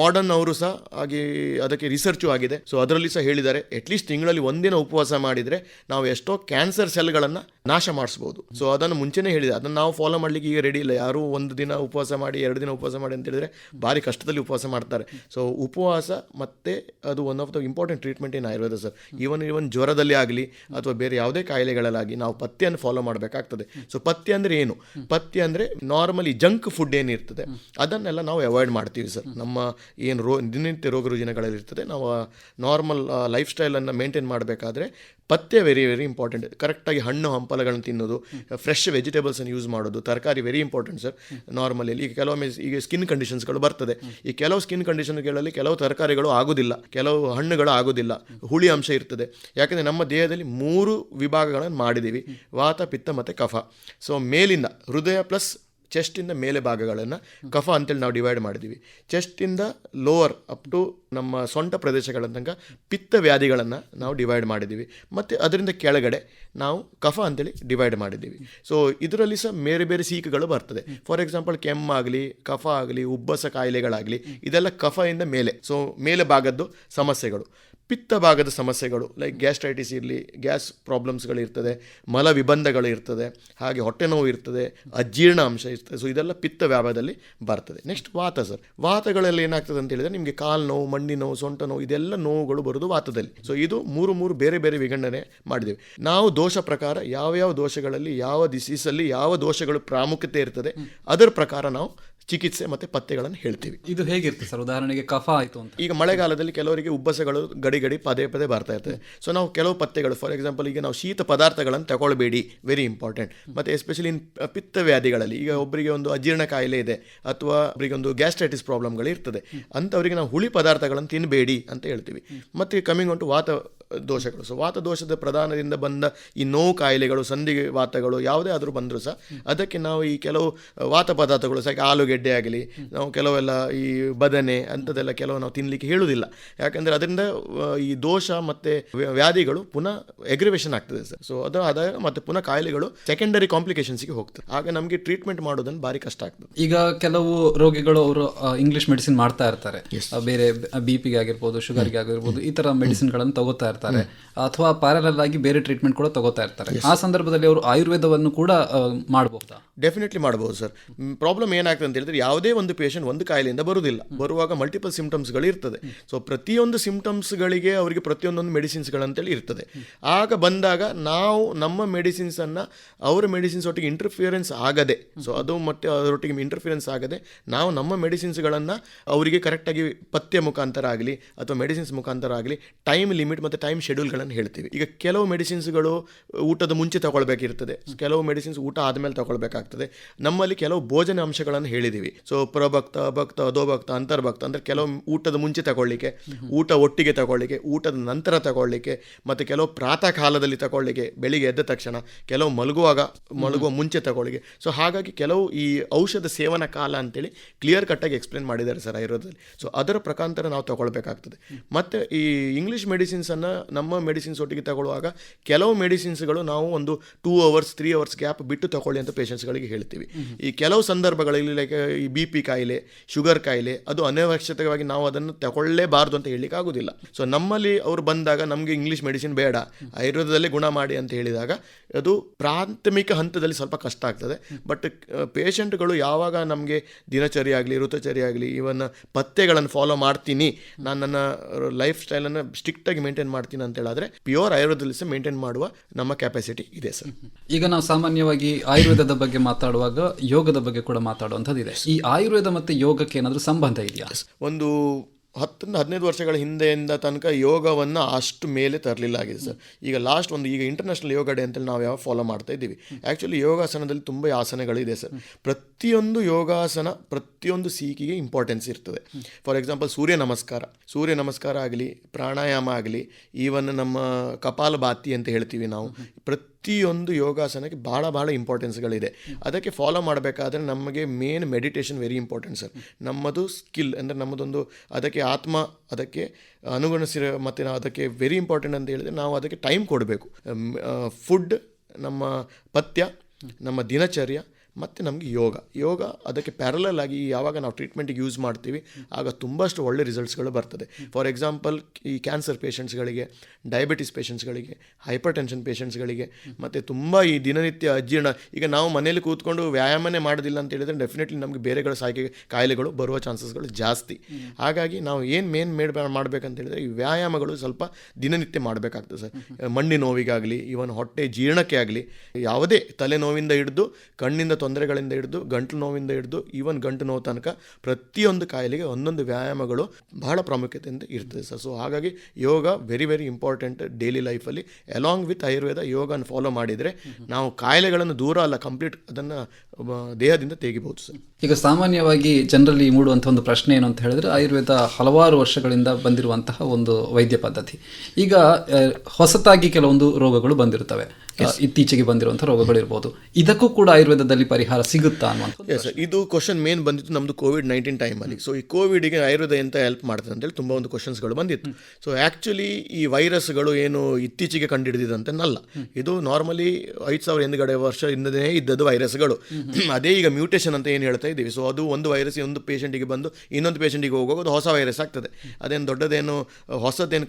ಮಾಡರ್ನ್ ಅವರು ಸಹ ಹಾಗೆ ಅದಕ್ಕೆ ರಿಸರ್ಚು ಆಗಿದೆ. ಸೊ ಅದರಲ್ಲಿ ಸಹ ಹೇಳಿದ್ದಾರೆ ಅಟ್ಲೀಸ್ಟ್ ತಿಂಗಳಲ್ಲಿ ಒಂದಿನ ಉಪವಾಸ ಮಾಡಿದರೆ ನಾವು ಎಷ್ಟೋ ಕ್ಯಾನ್ಸರ್ ಸೆಲ್ಗಳನ್ನು ನಾಶ ಮಾಡಿಸ್ಬೋದು. ಸೊ ಅದನ್ನು ಮುಂಚೆನೇ ಹೇಳಿದೆ. ಅದನ್ನು ನಾವು ಫಾಲೋ ಮಾಡಲಿಕ್ಕೆ ಈಗ ರೆಡಿ ಇಲ್ಲ. ಯಾರು ಒಂದು ದಿನ ಉಪವಾಸ ಮಾಡಿ, ಎರಡು ದಿನ ಉಪವಾಸ ಮಾಡಿ ಅಂತ ಹೇಳಿದ್ರೆ ಭಾರಿ ಕಷ್ಟದಲ್ಲಿ ಉಪವಾಸ ಮಾಡ್ತಾರೆ. ಸೊ ಉಪವಾಸ ಮತ್ತೆ ಅದು one of the important treatment in Ayurveda sir even even ಜ್ವರದಲ್ಲಿ ಆಗಲಿ ಅಥವಾ ಬೇರೆ ಯಾವುದೇ ಕಾಯಿಲೆಗಳಲ್ಲಾಗಿ ನಾವು ಪಥ್ಯನ್ನು ಫಾಲೋ ಮಾಡಬೇಕಾಗ್ತದೆ. ಸೊ ಪಥ್ಯ ಅಂದರೆ ಏನು? ಪಥ್ಯ ಅಂದರೆ ನಾರ್ಮಲಿ ಜಂಕ್ ಫುಡ್ ಏನಿರ್ತದೆ ಅದನ್ನೆಲ್ಲ ನಾವು ಅವಾಯ್ಡ್ ಮಾಡ್ತೀವಿ ಸರ್ ನಮ್ಮ ಏನು ರೋ, ದಿನನಿತ್ಯ ರೋಗ ರುಜಿನಗಳಲ್ಲಿರ್ತದೆ ನಾವು ನಾರ್ಮಲ್ ಲೈಫ್ ಸ್ಟೈಲನ್ನು ಮೇಂಟೈನ್ ಮಾಡಬೇಕಾದ್ರೆ ಪಥ್ಯ ವೆರಿ ವೆರಿ ಇಂಪಾರ್ಟೆಂಟ್ ಕರೆಕ್ಟಾಗಿ ಹಣ್ಣು, ಹಂಪಲಗಳನ್ನು ತಿನ್ನೋದು ಫ್ರೆಶ್ ವೆಜಿಟೇಬಲ್ಸನ್ನು ಯೂಸ್ ಮಾಡೋದು, ತರಕಾರಿ ವೆರಿ ಇಂಪಾರ್ಟೆಂಟ್ ಸರ್ ನಾರ್ಮಲಿ ಈಗ ಕೆಲವೊಮ್ಮೆ ಈಗ ಸ್ಕಿನ್ ಕಂಡೀಷನ್ಸ್ಗಳು ಬರ್ತದೆ. ಈ ಕೆಲವು ಸ್ಕಿನ್ ಕಂಡೀಷನ್ಗಳಲ್ಲಿ ಕೆಲವು ತರಕಾರಿಗಳು ಆಗೋದಿಲ್ಲ. ಕೆಲವು ಹಣ್ಣುಗಳು ಆಗೋದಿಲ್ಲ. ಹುಳಿ ಅಂಶ ಇರ್ತದೆ. ಯಾಕಂದರೆ ನಮ್ಮ ದೇಹದಲ್ಲಿ ಮೂರು ವಿಭಾಗಗಳನ್ನು ಮಾಡಿದ್ದೀವಿ. ವಾತ, ಪಿತ್ತ ಮತ್ತು ಕಫ. ಸೊ ಮೇಲಿಂದ ಹೃದಯ ಪ್ಲಸ್ ಚೆಸ್ಟಿಂದ ಮೇಲೆ ಭಾಗಗಳನ್ನು ಕಫ ಅಂತೇಳಿ ನಾವು ಡಿವೈಡ್ ಮಾಡಿದ್ದೀವಿ ಚೆಸ್ಟಿಂದ ಲೋವರ್ ಅಪ್ ಟು ನಮ್ಮ ಸೊಂಟ ಪ್ರದೇಶಗಳ ತನಕ ಪಿತ್ತ ವ್ಯಾಧಿಗಳನ್ನು ನಾವು ಡಿವೈಡ್ ಮಾಡಿದ್ದೀವಿ ಮತ್ತು ಅದರಿಂದ ಕೆಳಗಡೆ ನಾವು ಕಫ ಅಂತೇಳಿ ಡಿವೈಡ್ ಮಾಡಿದ್ದೀವಿ ಸೊ ಇದರಲ್ಲಿ ಸಹ ಬೇರೆ ಬೇರೆ ಸೀಕುಗಳು ಬರ್ತದೆ. ಫಾರ್ ಎಕ್ಸಾಂಪಲ್ ಕೆಮ್ಮಾಗಲಿ ಕಫ ಆಗಲಿ, ಉಬ್ಬಸ ಕಾಯಿಲೆಗಳಾಗಲಿ, ಇದೆಲ್ಲ ಕಫಯಿಂದ ಮೇಲೆ ಸೊ ಮೇಲೆ ಭಾಗದ್ದು ಸಮಸ್ಯೆಗಳು. ಪಿತ್ತ ಭಾಗದ ಸಮಸ್ಯೆಗಳು ಲೈಕ್ ಗ್ಯಾಸ್ಟ್ರೈಟಿಸ್ ಇರಲಿ ಗ್ಯಾಸ್ ಪ್ರಾಬ್ಲಮ್ಸ್ಗಳಿರ್ತದೆ ಮಲ ವಿಬಂಧಗಳು ಇರ್ತದೆ, ಹಾಗೆ ಹೊಟ್ಟೆ ನೋವು ಇರ್ತದೆ, ಅಜೀರ್ಣ ಅಂಶ ಇರ್ತದೆ. ಸೊ ಇದೆಲ್ಲ ಪಿತ್ತ ವ್ಯಾಪದಲ್ಲಿ ಬರ್ತದೆ. ನೆಕ್ಸ್ಟ್ ವಾತ ಸರ್ ವಾತಗಳಲ್ಲಿ ಏನಾಗ್ತದೆ ಅಂತ ಹೇಳಿದ್ರೆ ನಿಮಗೆ ಕಾಲು ನೋವು, ಮಂಡಿ ನೋವು, ಸೊಂಟ ನೋವು, ಇದೆಲ್ಲ ನೋವುಗಳು ಬರೋದು ವಾತದಲ್ಲಿ. ಸೊ ಇದು ಮೂರು ಮೂರು ಬೇರೆ ಬೇರೆ ವಿಗಣನೆ ಮಾಡಿದ್ದೇವೆ. ನಾವು ದೋಷ ಪ್ರಕಾರ ಯಾವ ಯಾವ ದೋಷಗಳಲ್ಲಿ, ಯಾವ ಡಿಸೀಸಲ್ಲಿ ಯಾವ ದೋಷಗಳು ಪ್ರಾಮುಖ್ಯತೆ ಇರ್ತದೆ, ಅದರ ಪ್ರಕಾರ ನಾವು ಚಿಕಿತ್ಸೆ ಮತ್ತು ಪತ್ತೆಗಳನ್ನು ಹೇಳ್ತೀವಿ. ಇದು ಹೇಗಿರುತ್ತೆ ಸರ್? ಉದಾಹರಣೆಗೆ ಕಫ ಆಯಿತು ಅಂತ. ಈಗ ಮಳೆಗಾಲದಲ್ಲಿ ಕೆಲವರಿಗೆ ಉಬ್ಬಸಗಳು ಗಡಿ ಗಡಿ ಪದೇ ಪದೇ ಬರ್ತಾ ಇರ್ತದೆ. ಸೊ ನಾವು ಕೆಲವು ಪತ್ತೆಗಳು ಫಾರ್ ಎಕ್ಸಾಂಪಲ್ ಈಗ ನಾವು ಶೀತ ಪದಾರ್ಥಗಳನ್ನು ತಗೊಳ್ಬೇಡಿ ವೆರಿ ಇಂಪಾರ್ಟೆಂಟ್ ಮತ್ತು ಎಸ್ಪೆಷಲಿ ಇನ್ ಪಿತ್ತ ವ್ಯಾಧಿಗಳಲ್ಲಿ ಈಗ ಒಬ್ಬರಿಗೆ ಒಂದು ಅಜೀರ್ಣ ಕಾಯಿಲೆ ಇದೆ ಅಥವಾ ಒಬ್ಬರಿಗೆ ಒಂದು ಗ್ಯಾಸ್ಟ್ರೈಟಿಸ್ ಪ್ರಾಬ್ಲಮ್ಗಳು ಇರ್ತದೆ. ಅಂಥವರಿಗೆ ನಾವು ಹುಳಿ ಪದಾರ್ಥಗಳನ್ನು ತಿನ್ನಬೇಡಿ ಅಂತ ಹೇಳ್ತೀವಿ. ಮತ್ತು ಕಮಿಂಗ್ ಉಂಟು ವಾತ ದೋಷಗಳು ಸೊ ವಾತ ದೋಷದ ಪ್ರಧಾನದಿಂದ ಬಂದ ಈ ನೋವು ಕಾಯಿಲೆಗಳು ಸಂಧಿ ವಾತಗಳು ಯಾವುದೇ ಆದರೂ ಬಂದರೂ ಸಹ ಅದಕ್ಕೆ ನಾವು ಈ ಕೆಲವು ವಾತ ಪದಾರ್ಥಗಳು ಸಹ ಆಲೂಗೆಡ್ಡೆ ಆಗಲಿ ನಾವು ಕೆಲವೆಲ್ಲ ಈ ಬದನೆ ಅಂಥದ್ದೆಲ್ಲ ಕೆಲವು ನಾವು ತಿನ್ನಲಿಕ್ಕೆ ಹೇಳುವುದಿಲ್ಲ. ಯಾಕಂದರೆ ಅದರಿಂದ ಈ ದೋಷ ಮತ್ತು ವ್ಯಾಧಿಗಳು ಪುನಃ ಎಗ್ರಿವೇಷನ್ ಆಗ್ತದೆ ಸರ್. ಸೊ ಅದು ಆದಾಗ ಮತ್ತೆ ಪುನಃ ಕಾಯಿಲೆಗಳು ಸೆಕೆಂಡರಿ ಕಾಂಪ್ಲಿಕೇಶನ್ಸ್ಗೆ ಹೋಗ್ತದೆ. ಆಗ ನಮಗೆ ಟ್ರೀಟ್ಮೆಂಟ್ ಮಾಡೋದನ್ನು ಭಾರಿ ಕಷ್ಟ ಆಗ್ತದೆ. ಈಗ ಕೆಲವು ರೋಗಿಗಳು ಅವರು ಇಂಗ್ಲಿಷ್ ಮೆಡಿಸಿನ್ ಮಾಡ್ತಾ ಇರ್ತಾರೆ. ಬೇರೆ ಬಿ ಪಿಗೆ ಆಗಿರ್ಬೋದು ಶುಗರ್ಗೆ ಆಗಿರ್ಬೋದು ಈ ತರ ಮೆಡಿಸಿನ್ಗಳನ್ನು ತಗೋತಾ ಇರ್ತಾರೆ ಅಥವಾ ಪ್ಯಾರಲಲ್ ಆಗಿ ಬೇರೆ ಟ್ರೀಟ್ಮೆಂಟ್ ಕೂಡ ತಗೋತಾ ಇರ್ತಾರೆ. ಆ ಸಂದರ್ಭದಲ್ಲಿ ಅವರು ಆಯುರ್ವೇದವನ್ನು ಕೂಡ ಮಾಡಬಹುದಾ ಡೆಫಿನೆಟ್ಲಿ ಮಾಡಬಹುದು ಸರ್. ಪ್ರಾಬ್ಲಮ್ ಏನಾಗ್ತದೆ ಅಂತ ಹೇಳಿದ್ರೆ ಯಾವುದೇ ಒಂದು ಪೇಷಂಟ್ ಒಂದು ಕಾಯಿಲೆಯಿಂದ ಬರುವುದಿಲ್ಲ. ಬರುವಾಗ ಮಲ್ಟಿಪಲ್ ಸಿಂಪ್ಟಮ್ಸ್ಗಳು ಇರ್ತದೆ. ಸೊ ಪ್ರತಿಯೊಂದು ಸಿಂಪ್ಟಮ್ಸ್ಗಳಿಗೆ ಅವರಿಗೆ ಪ್ರತಿಯೊಂದೊಂದು ಮೆಡಿಸಿನ್ಸ್ಗಳಂತೇಳಿ ಇರ್ತದೆ. ಆಗ ಬಂದಾಗ ನಾವು ನಮ್ಮ ಮೆಡಿಸಿನ್ಸನ್ನು ಅವರ ಮೆಡಿಸಿನ್ಸ್ ಒಟ್ಟಿಗೆ ಇಂಟರ್ಫಿಯರೆನ್ಸ್ ಆಗದೆ ಸೊ ಅದು ಮತ್ತೆ ಅದರೊಟ್ಟಿಗೆ ಇಂಟರ್ಫಿಯರೆನ್ಸ್ ಆಗದೆ ನಾವು ನಮ್ಮ ಮೆಡಿಸಿನ್ಸ್ಗಳನ್ನು ಅವರಿಗೆ ಕರೆಕ್ಟಾಗಿ ಪಥ್ಯ ಮುಖಾಂತರ ಆಗಲಿ ಅಥವಾ ಮೆಡಿಸಿನ್ಸ್ ಮುಖಾಂತರ ಆಗಲಿ ಟೈಮ್ ಲಿಮಿಟ್ ಮತ್ತು ಟೈಮ್ ಶೆಡ್ಯೂಲ್ಗಳನ್ನು ಹೇಳ್ತೀವಿ. ಈಗ ಕೆಲವು ಮೆಡಿಸಿನ್ಸ್ಗಳು ಊಟದ ಮುಂಚೆ ತಗೊಳ್ಬೇಕಿರ್ತದೆ. ಕೆಲವು ಮೆಡಿಸಿನ್ಸ್ ಊಟ ಆದಮೇಲೆ ತಗೊಳ್ಬೇಕಾಗ್ತದೆ. ನಮ್ಮಲ್ಲಿ ಕೆಲವು ಭೋಜನ ಅಂಶಗಳನ್ನು ಹೇಳಿದ್ದೀವಿ ಸೊ ಪ್ರಭಕ್ತ ಭಕ್ತ ಅಧೋಭಕ್ತ ಅಂತರ್ಭಕ್ತ ಅಂದರೆ ಕೆಲವು ಊಟದ ಮುಂಚೆ ತಗೊಳ್ಳಿಕ್ಕೆ ಊಟ ಒಟ್ಟಿಗೆ ತಗೊಳ್ಳಿಕ್ಕೆ ಊಟದ ನಂತರ ತಗೊಳ್ಳಿಕ್ಕೆ ಮತ್ತು ಕೆಲವು ಪ್ರಾತಃ ಕಾಲದಲ್ಲಿ ತಗೊಳ್ಳಿಕ್ಕೆ ಬೆಳಿಗ್ಗೆ ಎದ್ದ ತಕ್ಷಣ ಕೆಲವು ಮಲಗುವಾಗ ಮಲಗುವ ಮುಂಚೆ ತಗೊಳ್ಳಿಕ್ಕೆ. ಸೊ ಹಾಗಾಗಿ ಕೆಲವು ಈ ಔಷಧ ಸೇವನ ಕಾಲ ಅಂತೇಳಿ ಕ್ಲಿಯರ್ ಕಟ್ಟಾಗಿ ಎಕ್ಸ್ಪ್ಲೇನ್ ಮಾಡಿದ್ದಾರೆ ಸರ್ ಆಯುರ್ವೇದದಲ್ಲಿ ಸೊ ಅದರ ಪ್ರಕಾಂತರ ನಾವು ತಗೊಳ್ಬೇಕಾಗ್ತದೆ. ಮತ್ತು ಈ ಇಂಗ್ಲೀಷ್ ಮೆಡಿಸಿನ್ಸನ್ನು ನಮ್ಮ ಮೆಡಿಸಿನ್ಸ್ ಒಟ್ಟಿಗೆ ತಗೊಳ್ಳುವಾಗ ಕೆಲವು ಮೆಡಿಸಿನ್ಸ್ಗಳು ನಾವು ಒಂದು two hours three hours gap ಬಿಟ್ಟು ತಗೊಳ್ಳಿ ಅಂತ ಪೇಷಂಟ್ಸ್ಗಳಿಗೆ ಹೇಳ್ತೀವಿ. ಈ ಕೆಲವು ಸಂದರ್ಭಗಳಲ್ಲಿ ಲೈಕ್ ಈ ಬಿ ಪಿ ಕಾಯಿಲೆ ಶುಗರ್ ಕಾಯಿಲೆ ಅದು ಅನವಶ್ಯಕವಾಗಿ ನಾವು ಅದನ್ನು ತಗೊಳ್ಳೇಬಾರ್ದು ಅಂತ ಹೇಳಲಿಕ್ಕೆ ಆಗೋದಿಲ್ಲ. ಸೊ ನಮ್ಮಲ್ಲಿ ಅವರು ಬಂದಾಗ ನಮಗೆ ಇಂಗ್ಲೀಷ್ ಮೆಡಿಸಿನ್ ಬೇಡ, ಆಯುರ್ವೇದದಲ್ಲೇ ಗುಣ ಮಾಡಿ ಅಂತ ಹೇಳಿದಾಗ ಅದು ಪ್ರಾಥಮಿಕ ಹಂತದಲ್ಲಿ ಸ್ವಲ್ಪ ಕಷ್ಟ ಆಗ್ತದೆ. ಬಟ್ ಪೇಷಂಟ್ಗಳು ಯಾವಾಗ ನಮಗೆ ದಿನಚರಿ ಆಗಲಿ, ಋತುಚರಿ ಆಗಲಿ ಇವನ್ ಪತ್ತೆಗಳನ್ನು ಫಾಲೋ ಮಾಡ್ತೀನಿ, ನಾನು ನನ್ನ ಲೈಫ್ ಸ್ಟೈಲನ್ನು ಸ್ಟ್ರಿಕ್ಟಾಗಿ ಮೇಂಟೈನ್ ಮಾಡ್ತೀನಿ ಅಂತ ಹೇಳಿದ್ರೆ ಪ್ಯೂರ್ ಆಯುರ್ವೇದದಲ್ಲಿ ಮೇಂಟೈನ್ ಮಾಡುವ ನಮ್ಮ ಕೆಪಾಸಿಟಿ ಇದೆ ಸರ್ ಈಗ ನಾವು ಸಾಮಾನ್ಯವಾಗಿ ಆಯುರ್ವೇದದ ಬಗ್ಗೆ ಮಾತಾಡುವಾಗ ಯೋಗದ ಬಗ್ಗೆ ಕೂಡ ಮಾತಾಡುವಂಥದ್ದು ಇದೆ. ಈ ಆಯುರ್ವೇದ ಮತ್ತೆ ಯೋಗಕ್ಕೆ ಏನಾದರೂ ಸಂಬಂಧ ಇದೆಯಾ? ಒಂದು ಹತ್ತರಿಂದ ಹದಿನೈದು ವರ್ಷಗಳ ಹಿಂದೆಯಿಂದ ತನಕ ಯೋಗವನ್ನು ಅಷ್ಟು ಮೇಲೆ ತರಲಿಲ್ಲ ಆಗಿದೆ ಸರ್. ಈಗ ಲಾಸ್ಟ್ ಒಂದು ಈಗ ಇಂಟರ್ನ್ಯಾಷನಲ್ ಯೋಗ ಡೇ ಅಂತೇಳಿ ನಾವು ಯಾವ ಫಾಲೋ ಮಾಡ್ತಾ ಇದ್ದೀವಿ. ಆ್ಯಕ್ಚುಲಿ ಯೋಗಾಸನದಲ್ಲಿ ತುಂಬ ಆಸನಗಳಿದೆ ಸರ್. ಪ್ರತಿಯೊಂದು ಯೋಗಾಸನ ಪ್ರತಿಯೊಂದು ಸೀಕಿಗೆ ಇಂಪಾರ್ಟೆನ್ಸ್ ಇರ್ತದೆ. For example Surya Namaskar. ಸೂರ್ಯ ನಮಸ್ಕಾರ ಆಗಲಿ, ಪ್ರಾಣಾಯಾಮ ಆಗಲಿ ಈವನ್ ನಮ್ಮ ಕಪಾಲಭಾತಿ ಅಂತ ಹೇಳ್ತೀವಿ ನಾವು. ಪ್ರತಿಯೊಂದು ಯೋಗಾಸನಕ್ಕೆ ಭಾಳ ಭಾಳ ಇಂಪಾರ್ಟೆನ್ಸ್ಗಳಿದೆ ಅದಕ್ಕೆ ಫಾಲೋ ಮಾಡಬೇಕಾದ್ರೆ ನಮಗೆ main meditation very important sir ನಮ್ಮದು ಸ್ಕಿಲ್ ಅಂದರೆ ನಮ್ಮದೊಂದು ಅದಕ್ಕೆ ಆತ್ಮ, ಅದಕ್ಕೆ ಅನುಗುಣಿಸಿರೋ ಮತ್ತು ನಾವು ಅದಕ್ಕೆ ವೆರಿ ಇಂಪಾರ್ಟೆಂಟ್ ಅಂತ ಹೇಳಿದ್ರೆ ನಾವು ಅದಕ್ಕೆ ಟೈಮ್ ಕೊಡಬೇಕು. ಫುಡ್ ನಮ್ಮ ಪಥ್ಯ, ನಮ್ಮ ದಿನಚರ್ಯ ಮತ್ತು ನಮಗೆ ಯೋಗ. ಯೋಗ ಅದಕ್ಕೆ ಪ್ಯಾರಲಲ್ ಆಗಿ ಯಾವಾಗ ನಾವು ಟ್ರೀಟ್ಮೆಂಟಿಗೆ ಯೂಸ್ ಮಾಡ್ತೀವಿ, ಆಗ ತುಂಬಷ್ಟು ಒಳ್ಳೆ ರಿಸಲ್ಟ್ಸ್ಗಳು ಬರ್ತದೆ. ಫಾರ್ ಎಕ್ಸಾಂಪಲ್ ಈ ಕ್ಯಾನ್ಸರ್ ಪೇಷಂಟ್ಸ್ಗಳಿಗೆ ಡಯಾಬಿಟಿಸ್ ಪೇಷಂಟ್ಸ್ಗಳಿಗೆ ಹೈಪರ್ ಟೆನ್ಷನ್ ಪೇಷಂಟ್ಸ್ಗಳಿಗೆ ಮತ್ತು ತುಂಬ ಈ ದಿನನಿತ್ಯ ಅಜೀರ್ಣ. ಈಗ ನಾವು ಮನೇಲಿ ಕೂತ್ಕೊಂಡು ವ್ಯಾಯಾಮನೇ ಮಾಡೋದಿಲ್ಲ ಅಂತ ಹೇಳಿದ್ರೆ ಡೆಫಿನೆಟ್ಲಿ ನಮಗೆ ಬೇರೆಗಳ ಸಾಯ್ಕೆ, ಕಾಯಿಲೆಗಳು ಬರುವ ಚಾನ್ಸಸ್ಗಳು ಜಾಸ್ತಿ. ಹಾಗಾಗಿ ನಾವು ಏನು ಮೇನ್ ಮೇಡ್ ಮಾಡಬೇಕಂತ ಹೇಳಿದ್ರೆ ಈ ವ್ಯಾಯಾಮಗಳು ಸ್ವಲ್ಪ ದಿನನಿತ್ಯ ಮಾಡಬೇಕಾಗ್ತದೆ ಸರ್. ಮಂಡಿ ನೋವಿಗಾಗಲಿ ಇವನ್ ಹೊಟ್ಟೆ ಜೀರ್ಣಕ್ಕೆ ಆಗಲಿ, ಯಾವುದೇ ತಲೆನೋವಿಂದ ಹಿಡಿದು, ಕಣ್ಣಿಂದ ತೊಂದರೆಗಳಿಂದ ಹಿಡಿದು, ಗಂಟಲು ನೋವಿಂದ ಹಿಡಿದು ಈವನ್ ಗಂಟು ನೋವು ತನಕ ಪ್ರತಿಯೊಂದು ಕಾಯಿಲೆಗೆ ಒಂದೊಂದು ವ್ಯಾಯಾಮಗಳು ಬಹಳ ಪ್ರಾಮುಖ್ಯತೆಯಿಂದ ಇರ್ತದೆ ಸರ್. ಸೊ ಹಾಗಾಗಿ yoga very very important daily ಲೈಫಲ್ಲಿ ಅಲಾಂಗ್ ವಿತ್ ಆಯುರ್ವೇದ ಯೋಗನ ಫಾಲೋ ಮಾಡಿದರೆ ನಾವು ಕಾಯಿಲೆಗಳನ್ನು ದೂರ ಅಲ್ಲ ಕಂಪ್ಲೀಟ್ ಅದನ್ನು ದೇಹದಿಂದ ತೆಗಿಬೋದು ಸರ್. ಈಗ ಸಾಮಾನ್ಯವಾಗಿ ಜನರಲ್ಲಿ ಮೂಡುವಂಥ ಒಂದು ಪ್ರಶ್ನೆ ಏನು ಅಂತ ಹೇಳಿದ್ರೆ ಆಯುರ್ವೇದ ಹಲವಾರು ವರ್ಷಗಳಿಂದ ಬಂದಿರುವಂತಹ ಒಂದು ವೈದ್ಯ ಪದ್ಧತಿ. ಈಗ ಹೊಸತಾಗಿ ಕೆಲವೊಂದು ರೋಗಗಳು ಬಂದಿರ್ತವೆ ಆ, ಇತ್ತೀಚೆಗೆ ಬಂದಿರುವಂತಹ ರೋಗಗಳು ಇರ್ಬೋದು ಇದಕ್ಕೂ ಕೂಡ ಆಯುರ್ವೇದದಲ್ಲಿ ಪರಿಹಾರ ಸಿಗುತ್ತಾ ಅನ್ನುವಂಥ ಎಸ್ ಇದು ಕ್ವಶನ್ ಮೇನ್ ಬಂದಿತ್ತು ನಮ್ಮದು ಕೋವಿಡ್ ನೈನ್ಟೀನ್ ಟೈಮಲ್ಲಿ ಸೊ ಈ ಕೋವಿಡ್ಗೆ ಆಯುರ್ವೇದ ಎಂತ ಹೆಲ್ಪ್ ಮಾಡ್ತದೆ ಅಂತೇಳಿ ತುಂಬ ಒಂದು ಕ್ವಶನ್ಸ್ಗಳು ಬಂದಿತ್ತು. ಸೊ ಆ್ಯಕ್ಚುಲಿ ಈ ವೈರಸ್ಗಳು ಏನು ಇತ್ತೀಚೆಗೆ ಕಂಡುಹಿಡಿದಿದಂತೆನಲ್ಲ ಇದು ನಾರ್ಮಲಿ ಐದು ಸಾವಿರ ಹಿಂದ್ಗಡೆ ವರ್ಷ ಹಿಂದನೇ ಇದ್ದದ್ದು ವೈರಸ್ಗಳು ಅದೇ ಈಗ ಮ್ಯೂಟೇಷನ್ ಅಂತ ಏನು ಹೇಳ್ತಾ ಇದ್ದೀವಿ. ಸೊ ಅದು ಒಂದು ವೈರಸ್ ಒಂದು ಪೇಷೆಂಟಿಗೆ ಬಂದು ಇನ್ನೊಂದು ಪೇಷೆಂಟಿಗೆ ಹೋಗುವಾಗ ಅದು ಹೊಸ ವೈರಸ್ ಆಗ್ತದೆ. ಅದೇನು ದೊಡ್ಡದೇನು ಹೊಸದೇನು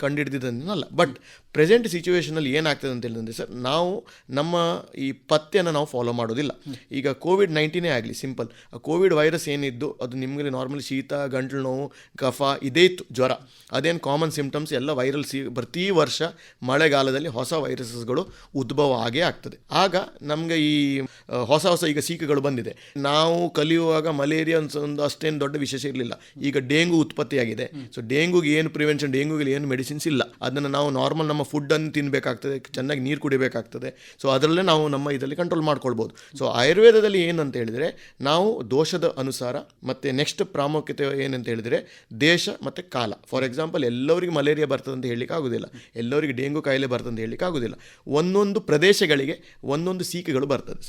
ಅಲ್ಲ ಬಟ್ ಪ್ರೆಸೆಂಟ್ ಸಿಚುವೇಷನಲ್ಲಿ ಏನಾಗ್ತದೆ ಅಂತ ಹೇಳಿದ್ರೆ ಸರ್ ನಾವು ನಮ್ಮ ಈ ಪಥ್ಯನ ನಾವು ಫಾಲೋ ಮಾಡೋದಿಲ್ಲ. ಈಗ ಕೋವಿಡ್ ನೈನ್ಟೀನೇ ಆಗಲಿ ಸಿಂಪಲ್ ಕೋವಿಡ್ ವೈರಸ್ ಏನಿದ್ದು, ಅದು ನಿಮಗೆ ನಾರ್ಮಲಿ ಶೀತ, ಗಂಟಲು ನೋವು, ಕಫ, ಇದೇ ಇತ್ತು, ಜ್ವರ. ಅದೇನು ಕಾಮನ್ ಸಿಂಪ್ಟಮ್ಸ್ ಎಲ್ಲ ವೈರಲ್ ಸಿ, ಪ್ರತಿ ವರ್ಷ ಮಳೆಗಾಲದಲ್ಲಿ ಹೊಸ ವೈರಸಸ್ಗಳು ಉದ್ಭವ ಆಗೇ ಆಗ್ತದೆ. ಆಗ ನಮಗೆ ಈ ಹೊಸ ಹೊಸ ಈಗ ಸೀಕಗಳು ಬಂದಿದೆ. ನಾವು ಕಲಿಯುವಾಗ ಮಲೇರಿಯಾ ಒಂದು ಅಷ್ಟೇನು ದೊಡ್ಡ ವಿಶೇಷ ಇರಲಿಲ್ಲ. ಈಗ ಡೆಂಗು ಉತ್ಪತ್ತಿಯಾಗಿದೆ. ಸೊ ಡೆಂಗುಗೆ ಏನು ಪ್ರಿವೆನ್ಷನ್ ಡೆಂಗುಗೆ ಏನು ಮೆಡಿಸಿನ್ಸ್ ಇಲ್ಲ. ಅದನ್ನು ನಾವು ನಾರ್ಮಲ್ ನಮ್ಮ ಫುಡ್ಡನ್ನು ತಿನ್ನಬೇಕಾಗ್ತದೆ ಚೆನ್ನಾಗಿ ನೀರು ಕುಡಿಬೇಕಾಗ್ತದೆ ಇರ್ತದೆ. ಸೊ ಅದರಲ್ಲೇ ನಾವು ನಮ್ಮ ಇದರಲ್ಲಿ ಕಂಟ್ರೋಲ್ ಮಾಡ್ಕೊಳ್ಬೋದು. ಸೊ ಆಯುರ್ವೇದದಲ್ಲಿ ಏನಂತ ಹೇಳಿದರೆ, ನಾವು ದೋಷದ ಅನುಸಾರ ಮತ್ತು ನೆಕ್ಸ್ಟ್ ಪ್ರಾಮುಖ್ಯತೆ ಏನಂತ ಹೇಳಿದರೆ, ದೇಶ ಮತ್ತು ಕಾಲ. ಫಾರ್ ಎಕ್ಸಾಂಪಲ್ ಎಲ್ಲರಿಗೆ ಮಲೇರಿಯಾ ಬರ್ತದೆ ಅಂತ ಹೇಳಲಿಕ್ಕೆ ಆಗೋದಿಲ್ಲ. ಎಲ್ಲರಿಗೆ ಡೆಂಗು ಕಾಯಿಲೆ ಬರ್ತದೆ ಅಂತ ಹೇಳಲಿಕ್ಕೆ ಆಗೋದಿಲ್ಲ. ಒಂದೊಂದು ಪ್ರದೇಶಗಳಿಗೆ ಒಂದೊಂದು ಸೀಕೆಗಳು ಬರ್ತದೆ.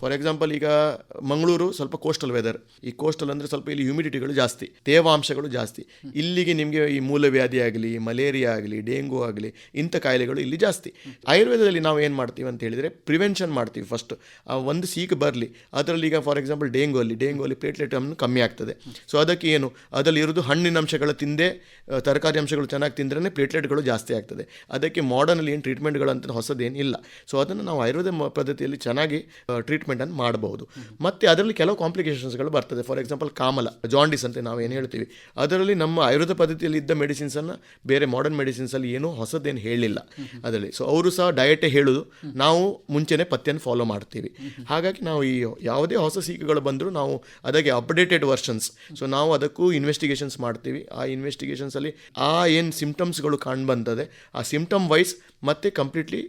ಫಾರ್ ಎಕ್ಸಾಂಪಲ್ ಈಗ ಮಂಗಳೂರು ಸ್ವಲ್ಪ ಕೋಸ್ಟಲ್ ವೆದರ್ ಈ ಕೋಸ್ಟಲ್ ಅಂದರೆ ಸ್ವಲ್ಪ ಇಲ್ಲಿ ಹ್ಯುಮಿಡಿಟಿಗಳು ಜಾಸ್ತಿ, ತೇವಾಂಶಗಳು ಜಾಸ್ತಿ. ಇಲ್ಲಿಗೆ ನಿಮಗೆ ಈ ಮೂಲವ್ಯಾಧಿ ಆಗಲಿ ಮಲೇರಿಯಾ ಆಗಲಿ, ಡೆಂಗು ಆಗಲಿ, ಇಂಥ ಕಾಯಿಲೆಗಳು ಇಲ್ಲಿ ಜಾಸ್ತಿ. ಆಯುರ್ವೇದದಲ್ಲಿ ನಾವು ಏನು ಮಾಡ್ತೀವಿ? ಅಂತ ಹೇಳಿದರೆ ಪ್ರಿವೆನ್ಷನ್ ಮಾಡ್ತೀವಿ ಫಸ್ಟ್ ಒಂದು ಸೀಕ್ ಬರಲಿ. ಅದರಲ್ಲಿ ಈಗ ಫಾರ್ ಎಕ್ಸಾಂಪಲ್ ಡೇಂಗು ಅಲ್ಲಿ ಡೇಂಗು ಅಲ್ಲಿ ಪ್ಲೇಟ್ಲೆಟ್ ಅನ್ನು ಕಮ್ಮಿ ಆಗ್ತದೆ. ಸೊ ಅದಕ್ಕೆ ಏನು? ಅದರಲ್ಲಿ ಇರೋದು ಹಣ್ಣಿನ ಅಂಶಗಳು ತಿಂದೇ ತರಕಾರಿ ಅಂಶಗಳು ಚೆನ್ನಾಗಿ ತಿಂದ್ರೇ ಪ್ಲೇಟ್ಲೆಟ್ಗಳು ಜಾಸ್ತಿ ಆಗ್ತದೆ. ಅದಕ್ಕೆ ಮಾಡರ್ನಲ್ಲಿ ಏನು ಟ್ರೀಟ್ಮೆಂಟ್ಗಳಂತ ಅಂತ ಹೊಸದೇನಿಲ್ಲ ಸೊ ಅದನ್ನು ನಾವು ಆಯುರ್ವೇದ ಪದ್ಧತಿಯಲ್ಲಿ ಚೆನ್ನಾಗಿ ಟ್ರೀಟ್ಮೆಂಟನ್ನು ಮಾಡಬಹುದು. ಮತ್ತು ಅದರಲ್ಲಿ ಕೆಲವು ಕಾಂಪ್ಲಿಕೇಶನ್ಸ್ಗಳು ಬರ್ತದೆ. ಫಾರ್ ಎಕ್ಸಾಂಪಲ್ ಕಾಮಲ ಜಾಂಡಿಸ್ ಅಂತ ನಾವು ಏನು ಹೇಳ್ತೀವಿ. ಅದರಲ್ಲಿ ನಮ್ಮ ಆಯುರ್ವೇದ ಪದ್ಧತಿಯಲ್ಲಿ ಇದ್ದ ಮೆಡಿಸಿನ್ಸನ್ನು ಬೇರೆ ಮಾಡರ್ನ್ ಮೆಡಿಸಿನ್ಸಲ್ಲಿ ಏನೂ ಹೊಸದೇನು ಹೇಳಿಲ್ಲ. ಅದರಲ್ಲಿ. ಸೊ ಅವರು ಸಹ ಡಯಟೇ ಹೇಳೋದು. ನಾವು ಮುಂಚೆನೇ ಪಥ್ಯನ ಫಾಲೋ ಮಾಡ್ತೀವಿ. ಹಾಗಾಗಿ ನಾವು ಈ ಯಾವುದೇ ಹೊಸ ಸೀಕುಗಳು ಬಂದರೂ ನಾವು ಅದಕ್ಕೆ ಅಪ್ಡೇಟೆಡ್ ವರ್ಷನ್ಸ್ ಸೊ ನಾವು ಅದಕ್ಕೂ ಇನ್ವೆಸ್ಟಿಗೇಷನ್ಸ್ ಮಾಡ್ತೀವಿ. ಆ ಇನ್ವೆಸ್ಟಿಗೇಷನ್ಸಲ್ಲಿ ಆ ಏನು ಸಿಮ್ಟಮ್ಸ್ಗಳು ಕಾಣ್ಬಂತದೆ, ಆ ಸಿಮ್ಟಮ್ ವೈಸ್ ಮತ್ತು ಕಂಪ್ಲೀಟ್ಲಿ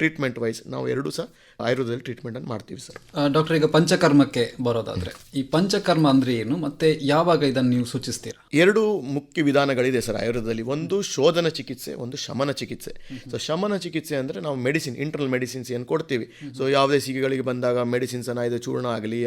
ಟ್ರೀಟ್ಮೆಂಟ್ ವೈಸ್ ನಾವು ಎರಡೂ ಸಹ ಆಯುರ್ವೇದದಲ್ಲಿ ಟ್ರೀಟ್ಮೆಂಟನ್ನು ಮಾಡ್ತೀವಿ ಸರ್. ಡಾಕ್ಟರ್ ಈಗ ಪಂಚಕರ್ಮಕ್ಕೆ ಬರೋದಾದ್ರೆ ಈ ಪಂಚಕರ್ಮ ಅಂದ್ರೆ ಏನು? ಮತ್ತೆ ಯಾವಾಗ ಇದನ್ನು ನೀವು ಸೂಚಿಸ್ತೀರಾ? ಎರಡು ಮುಖ್ಯ ವಿಧಾನಗಳಿದೆ ಸರ್ ಆಯುರ್ವೇದದಲ್ಲಿ. ಒಂದು ಶೋಧನ ಚಿಕಿತ್ಸೆ ಒಂದು ಶಮನ ಚಿಕಿತ್ಸೆ. ಸೊ ಶಮನ ಚಿಕಿತ್ಸೆ ಅಂದರೆ ನಾವು ಮೆಡಿಸಿನ್ ಇಂಟರ್ನಲ್ ಮೆಡಿಸಿನ್ಸ್ ಏನು ಕೊಡ್ತೀವಿ. ಸೊ ಯಾವುದೇ ಸಿಗಿಗಳಿಗೆ ಬಂದಾಗ ಮೆಡಿಸಿನ್ಸನ್ನು ಇದು ಚೂರ್ಣ ಆಗಲಿ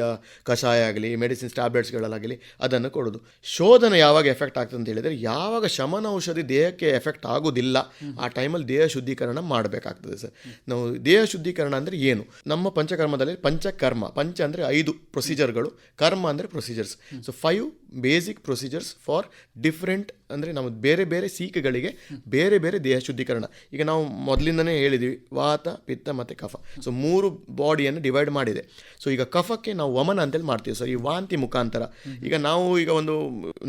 ಕಷಾಯ ಆಗಲಿ ಮೆಡಿಸಿನ್ಸ್ ಟ್ಯಾಬ್ಲೆಟ್ಸ್ಗಳಲ್ಲಾಗಲಿ ಅದನ್ನು ಕೊಡೋದು. ಶೋಧನ ಯಾವಾಗ ಎಫೆಕ್ಟ್ ಆಗ್ತದೆ ಅಂತ ಹೇಳಿದರೆ ಯಾವಾಗ ಶಮನ ಔಷಧಿ ದೇಹಕ್ಕೆ ಎಫೆಕ್ಟ್ ಆಗೋದಿಲ್ಲ ಆ ಟೈಮಲ್ಲಿ ದೇಹ ಶುದ್ಧೀಕರಣ ಮಾಡಬೇಕಾಗ್ತದೆ ಸರ್. ನಾವು ದೇಹ ಶುದ್ಧೀಕರಣ ಅಂದರೆ ಏನು? ನಮ್ಮ ಪಂಚಕರ್ಮದಲ್ಲಿ ಪಂಚಕರ್ಮ, ಪಂಚ ಅಂದರೆ ಐದು ಪ್ರೊಸೀಜರ್ಗಳು, ಕರ್ಮ ಅಂದರೆ procedures. So five basic procedures for different ಅಂದರೆ ನಮ್ಮ ಬೇರೆ ಬೇರೆ ಸೀಕ್ಗಳಿಗೆ ಬೇರೆ ಬೇರೆ ದೇಹ ಶುದ್ಧೀಕರಣ. ಈಗ ನಾವು ಮೊದಲಿಂದನೇ ಹೇಳಿದ್ವಿ, ವಾತ, ಪಿತ್ತ ಮತ್ತು ಕಫ. ಸೊ ಮೂರು ಬಾಡಿಯನ್ನು ಡಿವೈಡ್ ಮಾಡಿದೆ. ಸೊ ಈಗ ಕಫಕ್ಕೆ ನಾವು ವಮನ ಅಂತೇಳಿ ಮಾಡ್ತೀವಿ ಸರ್, ಈ ವಾಂತಿ ಮುಖಾಂತರ. ಈಗ ನಾವು ಈಗ ಒಂದು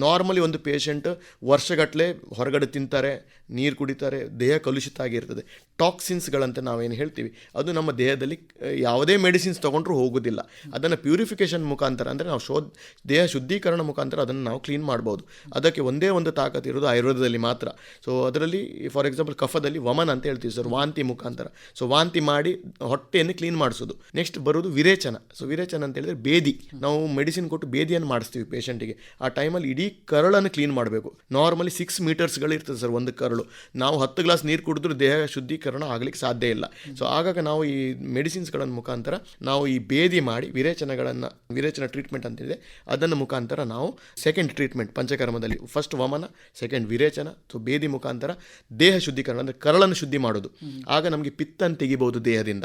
ನಾರ್ಮಲಿ ಒಂದು ಪೇಷಂಟ್ ವರ್ಷಗಟ್ಟಲೆ ಹೊರಗಡೆ ತಿಂತಾರೆ ನೀರು ಕುಡಿತಾರೆ, ದೇಹ ಕಲುಷಿತ ಆಗಿರ್ತದೆ. ಟಾಕ್ಸಿನ್ಸ್ಗಳಂತ ನಾವೇನು ಹೇಳ್ತೀವಿ? ಅದು ನಮ್ಮ ದೇಹದಲ್ಲಿ ಯಾವುದೇ ಮೆಡಿಸಿನ್ಸ್ ತೊಗೊಂಡ್ರೂ ಹೋಗೋದಿಲ್ಲ. ಅದನ್ನು ಪ್ಯೂರಿಫಿಕೇಷನ್ ಮುಖಾಂತರ ಅಂದರೆ ನಾವು ಶೋಧ ದೇಹ ಶುದ್ಧೀಕರಣ ಮುಖಾಂತರ ಅದನ್ನು ನಾವು ಕ್ಲೀನ್ ಮಾಡ್ಬೋದು. ಅದಕ್ಕೆ ಒಂದೇ ಒಂದು ತಾಕತ್ತು ಇರೋದು ಆಯುರ್ವೇದದಲ್ಲಿ ಮಾತ್ರ. ಸೊ ಅದರಲ್ಲಿ ಫಾರ್ ಎಕ್ಸಾಂಪಲ್ ಕಫದಲ್ಲಿ ವಮನ್ ಅಂತ ಹೇಳ್ತೀವಿ ಸರ್ ವಾಂತಿ ಮುಖಾಂತರ. ಸೊ ವಾಂತಿ ಮಾಡಿ ಹೊಟ್ಟೆಯನ್ನು ಕ್ಲೀನ್ ಮಾಡಿಸೋದು. ನೆಕ್ಸ್ಟ್ ಬರೋದು ವಿರೇಚನ. ಸೊ ವಿರೇಚನ ಅಂತ ಹೇಳಿದ್ರೆ ಬೇದಿ. ನಾವು ಮೆಡಿಸಿನ್ ಕೊಟ್ಟು ಬೇದಿಯನ್ನು ಮಾಡಿಸ್ತೀವಿ ಪೇಷಂಟಿಗೆ ಆ ಟೈಮಲ್ಲಿ ಇಡೀ ಕರಳನ್ನು ಕ್ಲೀನ್ ಮಾಡಬೇಕು. ನಾರ್ಮಲಿ ಸಿಕ್ಸ್ ಮೀಟರ್ಸ್ಗಳಿರ್ತದೆ ಸರ್ ಒಂದು ಕರಳು. ನಾವು ಹತ್ತು ಗ್ಲಾಸ್ ನೀರು ಕುಡಿದ್ರೂ ದೇಹ ಶುದ್ಧೀಕರಣ ಆಗಲಿಕ್ಕೆ ಸಾಧ್ಯ ಇಲ್ಲ. ಸೊ ಆಗಾಗ ನಾವು ಈ ಮೆಡಿಸಿನ್ಸ್ಗಳ ಮುಖಾಂತರ ನಾವು ಈ ಭೇದಿ ಮಾಡಿ ವಿರೇಚನಗಳನ್ನು, ವಿರೇಚನ ಟ್ರೀಟ್ಮೆಂಟ್ ಅಂತಿದೆ, ಅದನ್ನು ಮುಖಾಂತರ ನಾವು ಸೆಕೆಂಡ್ ಟ್ರೀಟ್ಮೆಂಟ್ ಪಂಚಕರ್ಮದಲ್ಲಿ ಫಸ್ಟ್ ವಮನ ಸೆಕೆಂಡ್ ವಿರೇಚನ ಸೊ ಬೇದಿ ಮುಖಾಂತರ ದೇಹ ಶುದ್ಧೀಕರಣ, ಅಂದರೆ ಕರಳನ್ನು ಶುದ್ಧಿ ಮಾಡೋದು. ಆಗ ನಮಗೆ ಪಿತ್ತನ್ನು ತೆಗಿಬೋದು ದೇಹದಿಂದ.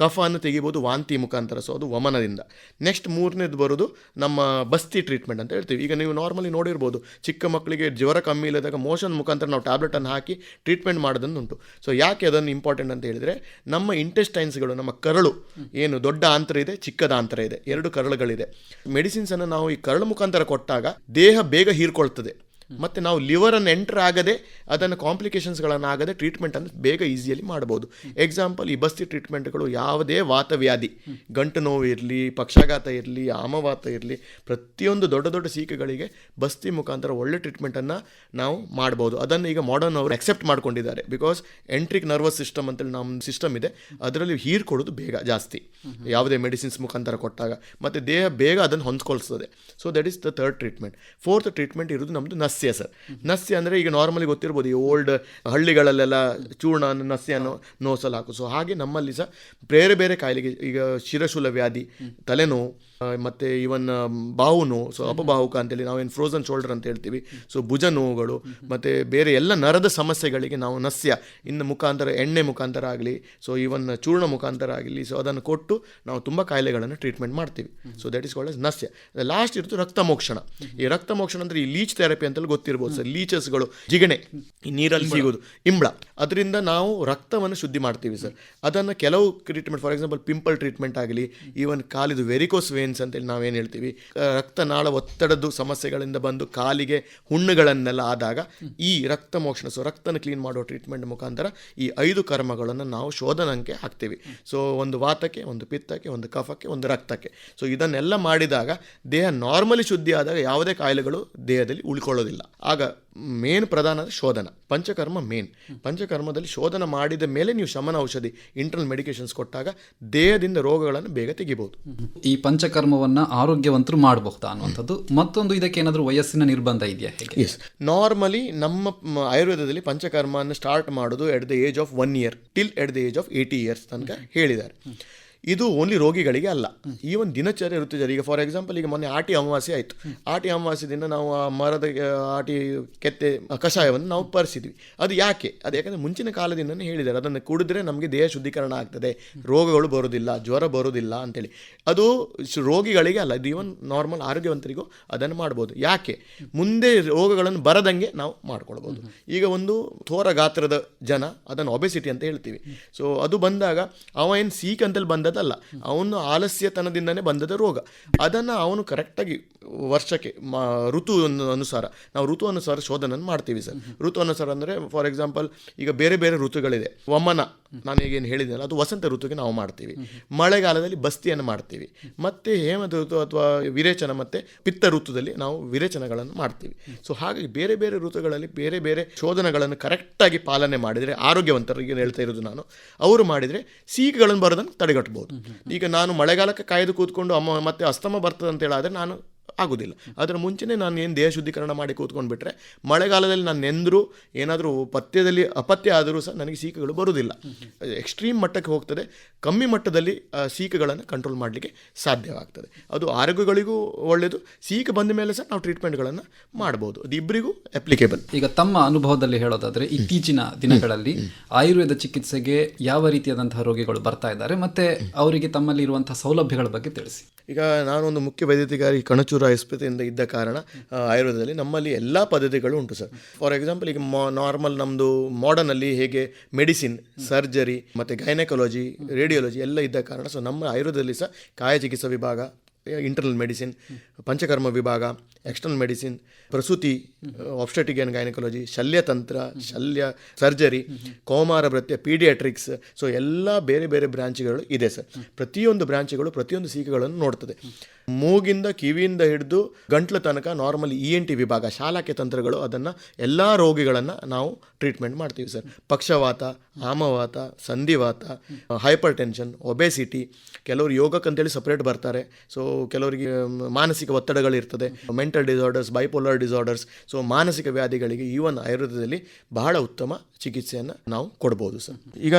ಕಫವನ್ನು ತೆಗಿಬೋದು ವಾಂತಿ ಮುಖಾಂತರ ಸೊ ಅದು ವಮನದಿಂದ. ನೆಕ್ಸ್ಟ್ ಮೂರನೇದು ಬರೋದು ನಮ್ಮ ಬಸ್ತಿ ಟ್ರೀಟ್ಮೆಂಟ್ ಅಂತ ಹೇಳ್ತೀವಿ. ಈಗ ನೀವು ನಾರ್ಮಲಿ ನೋಡಿರ್ಬೋದು, ಚಿಕ್ಕ ಮಕ್ಕಳಿಗೆ ಜ್ವರ ಕಮ್ಮಿ ಇಲ್ಲದಾಗ ಮೋಷನ್ ಮುಖಾಂತರ ನಾವು ಟ್ಯಾಬ್ಲೆಟನ್ನು ಹಾಕಿ ಟ್ರೀಟ್ಮೆಂಟ್ ಮಾಡೋದನ್ನುಂಟು. ಸೊ ಯಾಕೆ ಅದನ್ನು ಇಂಪಾರ್ಟೆಂಟ್ ಅಂತ ಹೇಳಿದರೆ, ನಮ್ಮ ಇಂಟೆಸ್ಟೈನ್ಸ್ಗಳು ನಮ್ಮ ಕರಳು, ಏನು ದೊಡ್ಡ ಆಂತರ ಇದೆ, ಚಿಕ್ಕದ ಆಂತರ ಇದೆ, ಎರಡು ಕರಳುಗಳಿದೆ. ಮೆಡಿಸಿನ್ಸನ್ನು ನಾವು ಈ ಕರಳು ಮುಖಾಂತರ ಕೊಟ್ಟಾಗ ದೇಹ ಬೇಗ ಹೀರ್ಕೊಳ್ತದೆ. ಮತ್ತು ನಾವು ಲಿವರನ್ನು ಎಂಟರ್ ಆಗದೆ ಅದನ್ನು ಕಾಂಪ್ಲಿಕೇಶನ್ಸ್ಗಳನ್ನು ಆಗದೆ ಟ್ರೀಟ್ಮೆಂಟನ್ನು ಬೇಗ ಈಸಿಯಲ್ಲಿ ಮಾಡ್ಬೋದು. ಎಕ್ಸಾಂಪಲ್ ಈ ಬಸ್ತಿ ಟ್ರೀಟ್ಮೆಂಟ್ಗಳು ಯಾವುದೇ ವಾತವ್ಯಾಧಿ ಗಂಟು ನೋವು ಇರಲಿ ಪಕ್ಷಾಘಾತ ಇರಲಿ ಆಮವಾತ ಇರಲಿ ಪ್ರತಿಯೊಂದು ದೊಡ್ಡ ದೊಡ್ಡ ಸೀಕೆಗಳಿಗೆ ಬಸ್ತಿ ಮುಖಾಂತರ ಒಳ್ಳೆ ಟ್ರೀಟ್ಮೆಂಟನ್ನು ನಾವು ಮಾಡ್ಬೋದು. ಅದನ್ನು ಈಗ ಮಾಡರ್ನ್ ಅವರು ಅಕ್ಸೆಪ್ಟ್ ಮಾಡ್ಕೊಂಡಿದ್ದಾರೆ. ಬಿಕಾಸ್ ಎಂಟ್ರಿಕ್ ನರ್ವಸ್ ಸಿಸ್ಟಮ್ ಅಂತೇಳಿ ನಮ್ಮ ಸಿಸ್ಟಮ್ ಇದೆ. ಅದರಲ್ಲಿ ಹೀರ್ ಕೊಡೋದು ಬೇಗ ಜಾಸ್ತಿ. ಯಾವುದೇ ಮೆಡಿಸಿನ್ಸ್ ಮುಖಾಂತರ ಕೊಟ್ಟಾಗ. ಮತ್ತು ದೇಹ ಬೇಗ ಅದನ್ನು ಹೊಂದ್ಕೊಳ್ಸ್ತದೆ. So that is the third treatment fourth treatment ಇರೋದು ನಮ್ಮದು ನಸ್ಯ ಸರ್. ನಸ್ಯ ಅಂದರೆ ಈಗ ನಾರ್ಮಲಿ ಗೊತ್ತಿರ್ಬೋದು ಈ ಓಲ್ಡ್ ಹಳ್ಳಿಗಳಲ್ಲೆಲ್ಲ ಚೂರ್ಣ ನಸ್ಯವನ್ನು ನೋಸಲು ಹಾಕು ಸೊ ಹಾಗೆ ನಮ್ಮಲ್ಲಿ ಸಹ ಬೇರೆ ಬೇರೆ ಕಾಯಿಲೆಗೆ ಈಗ ಶಿರಶೂಲ ವ್ಯಾಧಿ, ತಲೆನೋವು ಮತ್ತೆ ಇವನ್ ಬಾವು ನೋವು ಸೊ ಅಪಬಾಹುಕ ಅಂತೇಳಿ ನಾವೇನು ಫ್ರೋಸನ್ ಶೋಲ್ಡರ್ ಅಂತ ಹೇಳ್ತೀವಿ. ಸೊ ಭುಜ ನೋವುಗಳು ಮತ್ತು ಬೇರೆ ಎಲ್ಲ ನರದ ಸಮಸ್ಯೆಗಳಿಗೆ ನಾವು ನಸ್ಯ ಇನ್ನು ಮುಖಾಂತರ ಎಣ್ಣೆ ಮುಖಾಂತರ ಆಗಲಿ ಸೊ ಇವನ್ ಚೂರ್ಣ ಮುಖಾಂತರ ಆಗಲಿ ಸೊ ಅದನ್ನು ಕೊಟ್ಟು ನಾವು ತುಂಬ ಕಾಯಿಲೆಗಳನ್ನು ಟ್ರೀಟ್ಮೆಂಟ್ ಮಾಡ್ತೀವಿ. So that is called as ನಸ್ಯ. Last ಇರುತ್ತೆ ರಕ್ತ ಮೋಕ್ಷಣ ಈ ರಕ್ತ ಮೋಕ್ಷಣ ಅಂದರೆ ಈ ಲೀಚ್ ಥೆರಪಿ ಅಂತಲೂ ಗೊತ್ತಿರ್ಬೋದು ಸರ್. ಲೀಚಸ್ಗಳು ಜಿಗಣೆ ಈ ನೀರಲ್ಲಿ ಸಿಗೋದು ಇಂಬ್ಳ ಅದರಿಂದ ನಾವು ರಕ್ತವನ್ನು ಶುದ್ಧಿ ಮಾಡ್ತೀವಿ ಸರ್. ಅದನ್ನು ಕೆಲವು treatment for example pimple treatment ಆಗಲಿ ಈವನ್ ಕಾಲಿದು ವೆರಿಕೋಸ್ ವೇನ್ಸ್ ಅಂತೇಳಿ ನಾವೇನು ಹೇಳ್ತೀವಿ? ರಕ್ತನಾಳ ಒತ್ತಡದ ಸಮಸ್ಯೆಗಳಿಂದ ಬಂದು ಕಾಲಿಗೆ ಹುಣ್ಣುಗಳನ್ನೆಲ್ಲ ಆದಾಗ ಈ ರಕ್ತ ಸೊ ರಕ್ತನ ಕ್ಲೀನ್ ಮಾಡೋ ಟ್ರೀಟ್ಮೆಂಟ್ ಮುಖಾಂತರ ಈ ಐದು ಕರ್ಮಗಳನ್ನು ನಾವು ಶೋಧನಕ್ಕೆ ಹಾಕ್ತೀವಿ. ಸೊ ಒಂದು ವಾತಕ್ಕೆ, ಒಂದು ಪಿತ್ತಕ್ಕೆ, ಒಂದು ಕಫಕ್ಕೆ, ಒಂದು ರಕ್ತಕ್ಕೆ. ಸೊ ಇದನ್ನೆಲ್ಲ ಮಾಡಿದಾಗ ದೇಹ ನಾರ್ಮಲಿ ಶುದ್ಧಿ ಆದಾಗ ಯಾವುದೇ ಕಾಯಿಲೆಗಳು ದೇಹದಲ್ಲಿ ಉಳ್ಕೊಳ್ಳೋದಿಲ್ಲ. ಆಗ ಮೇನ್ ಪ್ರಧಾನ ಶೋಧನ ಪಂಚಕರ್ಮ ಮೇನ್. ಪಂಚಕರ್ಮದಲ್ಲಿ ಶೋಧನ ಮಾಡಿದ ಮೇಲೆ ನೀವು ಶಮನ ಔಷಧಿ ಇಂಟರ್ನಲ್ ಮೆಡಿಕೇಶನ್ಸ್ ಕೊಟ್ಟಾಗ ದೇಹದಿಂದ ರೋಗಗಳನ್ನು ಬೇಗ ತೆಗಿಬಹುದು ಈ ಪಂಚಕರ್ಮವನ್ನು ಆರೋಗ್ಯವಂತರು ಮಾಡಬಹುದಾ ಅನ್ನುವಂಥದ್ದು. ಮತ್ತೊಂದು ಇದಕ್ಕೆ ಏನಾದರೂ ವಯಸ್ಸಿನ ನಿರ್ಬಂಧ ಇದೆಯಾ ಎಸ್ ನಾರ್ಮಲಿ ನಮ್ಮ ಆಯುರ್ವೇದದಲ್ಲಿ ಪಂಚಕರ್ಮವನ್ನು ಸ್ಟಾರ್ಟ್ ಮಾಡೋದು at the age of one year till at the age of eighty years ತನಕ ಹೇಳಿದ್ದಾರೆ. ಇದು ಓನ್ಲಿ ರೋಗಿಗಳಿಗೆ ಅಲ್ಲ. ಈ ಒಂದು ದಿನಚರ್ಯ ಋತುಚರ್ಯ ಈಗ ಫಾರ್ ಎಕ್ಸಾಂಪಲ್ ಈಗ ಮೊನ್ನೆ ಆಟಿ ಅಮಾವಾಸ್ಯೆ ಆಯಿತು. ಆಟಿ ಅಮಾವಾಸ್ಯದಿಂದ ನಾವು ಆ ಮರದ, ಆಟಿ ಕೆತ್ತೆ ಕಷಾಯವನ್ನು ನಾವು ಪರಿಸಿದ್ವಿ. ಅದು ಯಾಕೆ? ಅದು ಯಾಕಂದರೆ ಮುಂಚಿನ ಕಾಲದಿಂದನೇ ಹೇಳಿದ್ದಾರೆ. ಅದನ್ನು ಕುಡಿದ್ರೆ ನಮಗೆ ದೇಹ ಶುದ್ಧೀಕರಣ ಆಗ್ತದೆ. ರೋಗಗಳು ಬರೋದಿಲ್ಲ ಜ್ವರ ಬರೋದಿಲ್ಲ ಅಂತೇಳಿ. ಅದು ರೋಗಿಗಳಿಗೆ ಅಲ್ಲ. ಇದು ಈವನ್ ನಾರ್ಮಲ್ ಆರೋಗ್ಯವಂತರಿಗೂ ಅದನ್ನು ಮಾಡ್ಬೋದು. ಯಾಕೆ? ಮುಂದೆ ರೋಗಗಳನ್ನು ಬರದಂಗೆ ನಾವು ಮಾಡ್ಕೊಳ್ಬೋದು. ಈಗ ಒಂದು ಥೋರ ಗಾತ್ರದ ಜನ, ಅದನ್ನು ಒಬೆಸಿಟಿ ಅಂತ ಹೇಳ್ತೀವಿ. ಸೊ ಅದು ಬಂದಾಗ ಅವ ಏನು ಸೀಕ್ ಅಂತಲ್ಲಿ ಬಂದದಲ್ಲ ಅವನು ಆಲಸ್ಯತನದಿಂದನೇ ಬಂದದ ರೋಗ. ಅದನ್ನು ಅವನು ಕರೆಕ್ಟಾಗಿ ವರ್ಷಕ್ಕೆ ಮ ಋತು ಅನುಸಾರ. ನಾವು ಋತು ಅನುಸಾರ ಶೋಧನೆ ಮಾಡ್ತೀವಿ ಸರ್. ಋತು ಅನುಸಾರ ಅಂದರೆ ಫಾರ್ ಎಕ್ಸಾಂಪಲ್ ಈಗ ಬೇರೆ ಬೇರೆ ಋತುಗಳಿದೆ. ವಮನ ನಾನು ಈಗೇನು ಹೇಳಿದ್ನಲ್ಲ ಅದು ವಸಂತ ಋತುಗೆ ನಾವು ಮಾಡ್ತೀವಿ. ಮಳೆಗಾಲದಲ್ಲಿ ಬಸ್ತಿಯನ್ನು ಮಾಡ್ತೀವಿ. ಮತ್ತು ಹೇಮದ ಋತು ಅಥವಾ ವಿರೇಚನ ಮತ್ತು ಪಿತ್ತ ಋತುದಲ್ಲಿ ನಾವು ವಿರೇಚನಗಳನ್ನು ಮಾಡ್ತೀವಿ. ಸೊ ಹಾಗಾಗಿ ಬೇರೆ ಬೇರೆ ಋತುಗಳಲ್ಲಿ ಬೇರೆ ಬೇರೆ ಶೋಧನೆಗಳನ್ನು ಕರೆಕ್ಟಾಗಿ ಪಾಲನೆ ಮಾಡಿದರೆ ಆರೋಗ್ಯವಂತರಿಗೆ ಹೇಳ್ತಾ ಇರೋದು ನಾನು ಅವರು ಮಾಡಿದರೆ ಸೀಕೆಗಳನ್ನು ಬರೋದನ್ನು ತಡೆಗಟ್ಟಬಹುದು ಈಗ ನಾನು ಮಳೆಗಾಲಕ್ಕೆ ಕಾಯ್ದು ಕೂತ್ಕೊಂಡು ಅಮ್ಮ ಮತ್ತೆ ಅಸ್ತಮ ಬರ್ತದೆ ಅಂತ ಹೇಳಾದರೆ ನಾನು ಆಗೋದಿಲ್ಲ. ಅದರ ಮುಂಚೆನೇ ನಾನು ಏನು ದೇಹ ಶುದ್ಧೀಕರಣ ಮಾಡಿ ಕೂತ್ಕೊಂಡು ಬಿಟ್ಟರೆ ಮಳೆಗಾಲದಲ್ಲಿ ನಾನು ನೆಂದರೂ ಏನಾದರೂ ಪಥ್ಯದಲ್ಲಿ ಅಪಥ್ಯ ಆದರೂ ಸಹ ನನಗೆ ಸೀಕಗಳು ಬರುವುದಿಲ್ಲ ಎಕ್ಸ್ಟ್ರೀಮ್ ಮಟ್ಟಕ್ಕೆ ಹೋಗ್ತದೆ ಕಮ್ಮಿ ಮಟ್ಟದಲ್ಲಿ ಸೀಕಗಳನ್ನು ಕಂಟ್ರೋಲ್ ಮಾಡಲಿಕ್ಕೆ ಸಾಧ್ಯವಾಗ್ತದೆ. ಅದು ಆರೋಗ್ಯಗಳಿಗೂ ಒಳ್ಳೆಯದು ಸೀಕ ಬಂದ ಮೇಲೆ ಸಹ ನಾವು ಟ್ರೀಟ್ಮೆಂಟ್ಗಳನ್ನು ಮಾಡ್ಬೋದು. ಅದು ಇಬ್ಬರಿಗೂ ಅಪ್ಲಿಕೇಬಲ್ ಈಗ ತಮ್ಮ ಅನುಭವದಲ್ಲಿ ಹೇಳೋದಾದರೆ ಇತ್ತೀಚಿನ ದಿನಗಳಲ್ಲಿ ಆಯುರ್ವೇದ ಚಿಕಿತ್ಸೆಗೆ ಯಾವ ರೀತಿಯಾದಂತಹ ರೋಗಿಗಳು ಬರ್ತಾ ಇದ್ದಾರೆ ಮತ್ತೆ ಅವರಿಗೆ ತಮ್ಮಲ್ಲಿ ಇರುವಂತಹ ಸೌಲಭ್ಯಗಳ ಬಗ್ಗೆ ತಿಳಿಸಿ. ಈಗ ನಾನೊಂದು ಮುಖ್ಯ ವೈದ್ಯಾಧಿಕಾರಿ ಕಣಚೂರು ಆಸ್ಪತ್ರೆಯಿಂದ ಇದ್ದ ಕಾರಣ ಆಯುರ್ವೇದದಲ್ಲಿ ನಮ್ಮಲ್ಲಿ ಎಲ್ಲ ಪದ್ಧತಿಗಳು ಉಂಟು ಸರ್. ಫಾರ್ ಎಕ್ಸಾಂಪಲ್ ಈಗ ನಾರ್ಮಲ್ ನಮ್ಮದು ಮಾಡರ್ನಲ್ಲಿ ಹೇಗೆ ಮೆಡಿಸಿನ್ ಸರ್ಜರಿ ಮತ್ತು ಗೈನಕಾಲಜಿ ರೇಡಿಯಾಲಜಿ ಎಲ್ಲ ಇದ್ದ ಕಾರಣ ಸೊ ನಮ್ಮ ಆಯುರ್ವೇದದಲ್ಲಿ ಸಹ ಕಾಯ ಚಿಕಿತ್ಸಾ ವಿಭಾಗ ಇಂಟರ್ನಲ್ ಮೆಡಿಸಿನ್ ಪಂಚಕರ್ಮ ವಿಭಾಗ ಎಕ್ಸ್ಟರ್ನಲ್ ಮೆಡಿಸಿನ್ ಪ್ರಸೂತಿ ಆಪ್ಸ್ಟೆಟಿಕ್ ಆ್ಯಂಡ್ ಗೈನಕಾಲಜಿ ಶಲ್ಯತಂತ್ರ ಶಲ್ಯ ಸರ್ಜರಿ ಕೋಮಾರ ಭೃತ್ಯ ಪೀಡಿಯಾಟ್ರಿಕ್ಸ್ ಸೊ ಎಲ್ಲ ಬೇರೆ ಬೇರೆ ಬ್ರಾಂಚ್ಗಳು ಇದೆ ಸರ್. ಪ್ರತಿಯೊಂದು ಬ್ರಾಂಚ್ಗಳು ಪ್ರತಿಯೊಂದು ಸೀಕಗಳನ್ನು ನೋಡ್ತದೆ. ಮೂಗಿಂದ ಕಿವಿಯಿಂದ ಹಿಡಿದು ಗಂಟ್ಲು ತನಕ ನಾರ್ಮಲಿ ಇ ಎನ್ ಟಿ ವಿಭಾಗ ಶಾಲಾಕೆ ತಂತ್ರಗಳು ಅದನ್ನು ಎಲ್ಲ ರೋಗಿಗಳನ್ನು ನಾವು ಟ್ರೀಟ್ಮೆಂಟ್ ಮಾಡ್ತೀವಿ ಸರ್ ಪಕ್ಷವಾತ, ಆಮವಾತ, ಸಂಧಿವಾತ ಹೈಪರ್ ಟೆನ್ಷನ್ ಒಬೆಸಿಟಿ ಕೆಲವರು ಯೋಗಕ್ಕಂತೇಳಿ ಸಪ್ರೇಟ್ ಬರ್ತಾರೆ. ಸೊ ಕೆಲವರಿಗೆ ಮಾನಸಿಕ ಒತ್ತಡಗಳಿರ್ತದೆ mental disorders bipolar disorders so ಮಾನಸಿಕ ವ್ಯಾಧಿಗಳಿಗೆ ಈವನ್ ಆಯುರ್ವೇದದಲ್ಲಿ ಬಹಳ ಉತ್ತಮ ಚಿಕಿತ್ಸೆಯನ್ನು ನಾವು ಕೊಡ್ಬೋದು ಸರ್ ಈಗ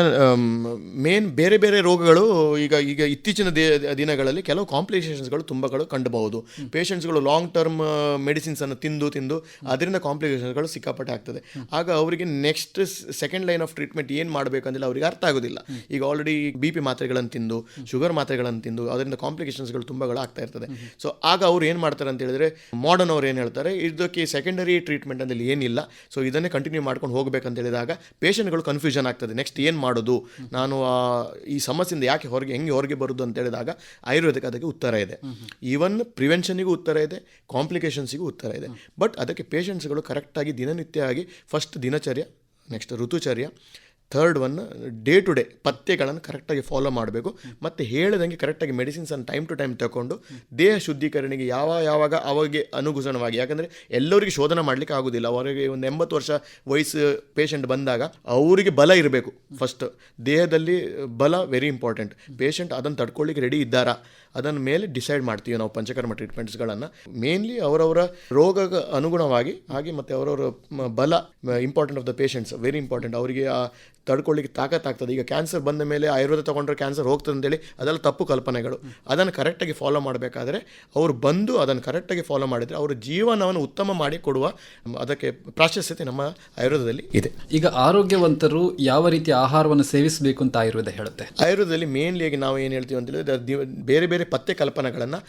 ಮೇನ್ ಬೇರೆ ಬೇರೆ ರೋಗಗಳು ಈಗ ಈಗ ಇತ್ತೀಚಿನ ದಿನಗಳಲ್ಲಿ ಕೆಲವು ಕಾಂಪ್ಲಿಕೇಶನ್ಸ್ಗಳು ತುಂಬಗಳು ಕಂಡುಬಹುದು. ಪೇಷಂಟ್ಸ್ಗಳು ಲಾಂಗ್ ಟರ್ಮ್ ಮೆಡಿಸಿನ್ಸನ್ನು ತಿಂದು ತಿಂದು ಅದರಿಂದ ಕಾಂಪ್ಲಿಕೇಶನ್ಸ್ಗಳು ಸಿಕ್ಕಾಪಟ್ಟೆ ಆಗ್ತದೆ. ಆಗ ಅವರಿಗೆ next second line of treatment ಏನು ಮಾಡಬೇಕಂದಿಲ್ಲ ಅವರಿಗೆ ಅರ್ಥ ಆಗೋದಿಲ್ಲ. ಈಗ ಆಲ್ರೆಡಿ ಬಿ ಪಿ ಮಾತ್ರೆಗಳನ್ನು ತಿಂದು ಶುಗರ್ ಮಾತ್ರೆಗಳನ್ನು ತಿಂದು ಅದರಿಂದ ಕಾಂಪ್ಲಿಕೇಶನ್ಸ್ಗಳು ತುಂಬಗಳು ಆಗ್ತಾ ಇರ್ತದೆ. ಸೊ ಆಗ ಅವ್ರು ಏನು ಮಾಡ್ತಾರೆ ಅಂತ ಹೇಳಿದ್ರೆ ಮಾಡರ್ನ್ ಅವ್ರು ಏನು ಹೇಳ್ತಾರೆ, ಇದಕ್ಕೆ ಸೆಕೆಂಡರಿ ಟ್ರೀಟ್ಮೆಂಟ್ ಅಂದರೆ ಏನಿಲ್ಲ. ಸೊ ಇದನ್ನೇ ಕಂಟಿನ್ಯೂ ಮಾಡ್ಕೊಂಡು ಹೋಗಬೇಕಂತ ಹೇಳಿದಾಗ ಪೇಷಂಟ್ಗಳು ಕನ್ಫ್ಯೂಷನ್ ಆಗ್ತದೆ. ನೆಕ್ಸ್ಟ್ ಏನು ಮಾಡೋದು? ನಾನು ಈ ಸಮಸ್ಯೆಯಿಂದ ಯಾಕೆ ಹೊರಗೆ, ಹೆಂಗೆ ಹೊರಗೆ ಬರೋದು ಅಂತ ಹೇಳಿದಾಗ ಆಯುರ್ವೇದಕ್ಕೆ ಅದಕ್ಕೆ ಉತ್ತರ ಇದೆ. ಈವನ್ ಪ್ರಿವೆನ್ಷನಿಗೂ ಉತ್ತರ ಇದೆ ಕಾಂಪ್ಲಿಕೇಶನ್ಸಿಗೂ ಉತ್ತರ ಇದೆ. ಬಟ್ ಅದಕ್ಕೆ ಪೇಷಂಟ್ಸ್ಗಳು ಕರೆಕ್ಟಾಗಿ ದಿನನಿತ್ಯ ಆಗಿ ಫಸ್ಟ್ ದಿನಚರ್ಯ next ಋತುಚರ್ಯ third one day to day ಪಥ್ಯಗಳನ್ನು ಕರೆಕ್ಟಾಗಿ ಫಾಲೋ ಮಾಡಬೇಕು. ಮತ್ತು ಹೇಳಿದಂಗೆ ಕರೆಕ್ಟಾಗಿ ಮೆಡಿಸಿನ್ಸನ್ನು ಟೈಮ್ ಟು ಟೈಮ್ ತಗೊಂಡು ದೇಹ ಶುದ್ಧೀಕರಣಿಗೆ ಯಾವ ಯಾವಾಗ ಅವಾಗೆ ಅನುಗುಣವಾಗಿ, ಯಾಕಂದರೆ ಎಲ್ಲರಿಗೆ ಶೋಧನೆ ಮಾಡಲಿಕ್ಕೆ ಆಗೋದಿಲ್ಲ. ಅವರಿಗೆ ಒಂದು ಎಂಬತ್ತು ವರ್ಷ ವಯಸ್ಸು ಪೇಷಂಟ್ ಬಂದಾಗ ಅವರಿಗೆ ಬಲ ಇರಬೇಕು. ಫಸ್ಟ್ ದೇಹದಲ್ಲಿ ಬಲ ವೆರಿ ಇಂಪಾರ್ಟೆಂಟ್ ಪೇಷಂಟ್ ಅದನ್ನು ತಡ್ಕೊಳ್ಳಿಕ್ಕೆ ರೆಡಿ ಇದ್ದಾರಾ? ಅದನ್ನ ಮೇಲೆ ಡಿಸೈಡ್ ಮಾಡ್ತೀವಿ ನಾವು ಪಂಚಕರ್ಮ ಟ್ರೀಟ್ಮೆಂಟ್ಸ್ಗಳನ್ನು ಮೇನ್ಲಿ ಅವರವರ ರೋಗ ಅನುಗುಣವಾಗಿ ಹಾಗೆ ಮತ್ತು ಅವರವರ ಬಲ important of the patients very important ಅವರಿಗೆ ಆ ತಡ್ಕೊಳ್ಳಿಕ್ಕೆ ತಾಕತ್ತಾಗ್ತದೆ ಈಗ ಕ್ಯಾನ್ಸರ್ ಬಂದ ಮೇಲೆ ಆಯುರ್ವೇದ ತಗೊಂಡ್ರೆ ಕ್ಯಾನ್ಸರ್ ಹೋಗ್ತದೆ ಅಂತೇಳಿ ಅದೆಲ್ಲ ತಪ್ಪು ಕಲ್ಪನೆಗಳು. ಅದನ್ನು ಕರೆಕ್ಟಾಗಿ ಫಾಲೋ ಮಾಡಬೇಕಾದ್ರೆ ಅವರು ಬಂದು ಅದನ್ನು ಕರೆಕ್ಟಾಗಿ ಫಾಲೋ ಮಾಡಿದರೆ ಅವರ ಜೀವನವನ್ನು ಉತ್ತಮ ಮಾಡಿ ಕೊಡುವ ಅದಕ್ಕೆ ಪ್ರಾಶಸ್ತ್ಯತೆ ನಮ್ಮ ಆಯುರ್ವೇದದಲ್ಲಿ ಇದೆ. ಈಗ ಆರೋಗ್ಯವಂತರು ಯಾವ ರೀತಿಯ ಆಹಾರವನ್ನು ಸೇವಿಸಬೇಕು ಅಂತ ಆಯುರ್ವೇದ ಹೇಳುತ್ತೆ? ಆಯುರ್ವೇದದಲ್ಲಿ ಮೇನ್ಲಿ ಆಗಿ ನಾವು ಏನು ಹೇಳ್ತೀವಿ ಅಂತ ಹೇಳಿದ್ರೆ ದಿ- ಬೇರೆ ಬೇರೆ ಪಥ್ಯ ಕಲ್ಪನೆಗಳನ್ನು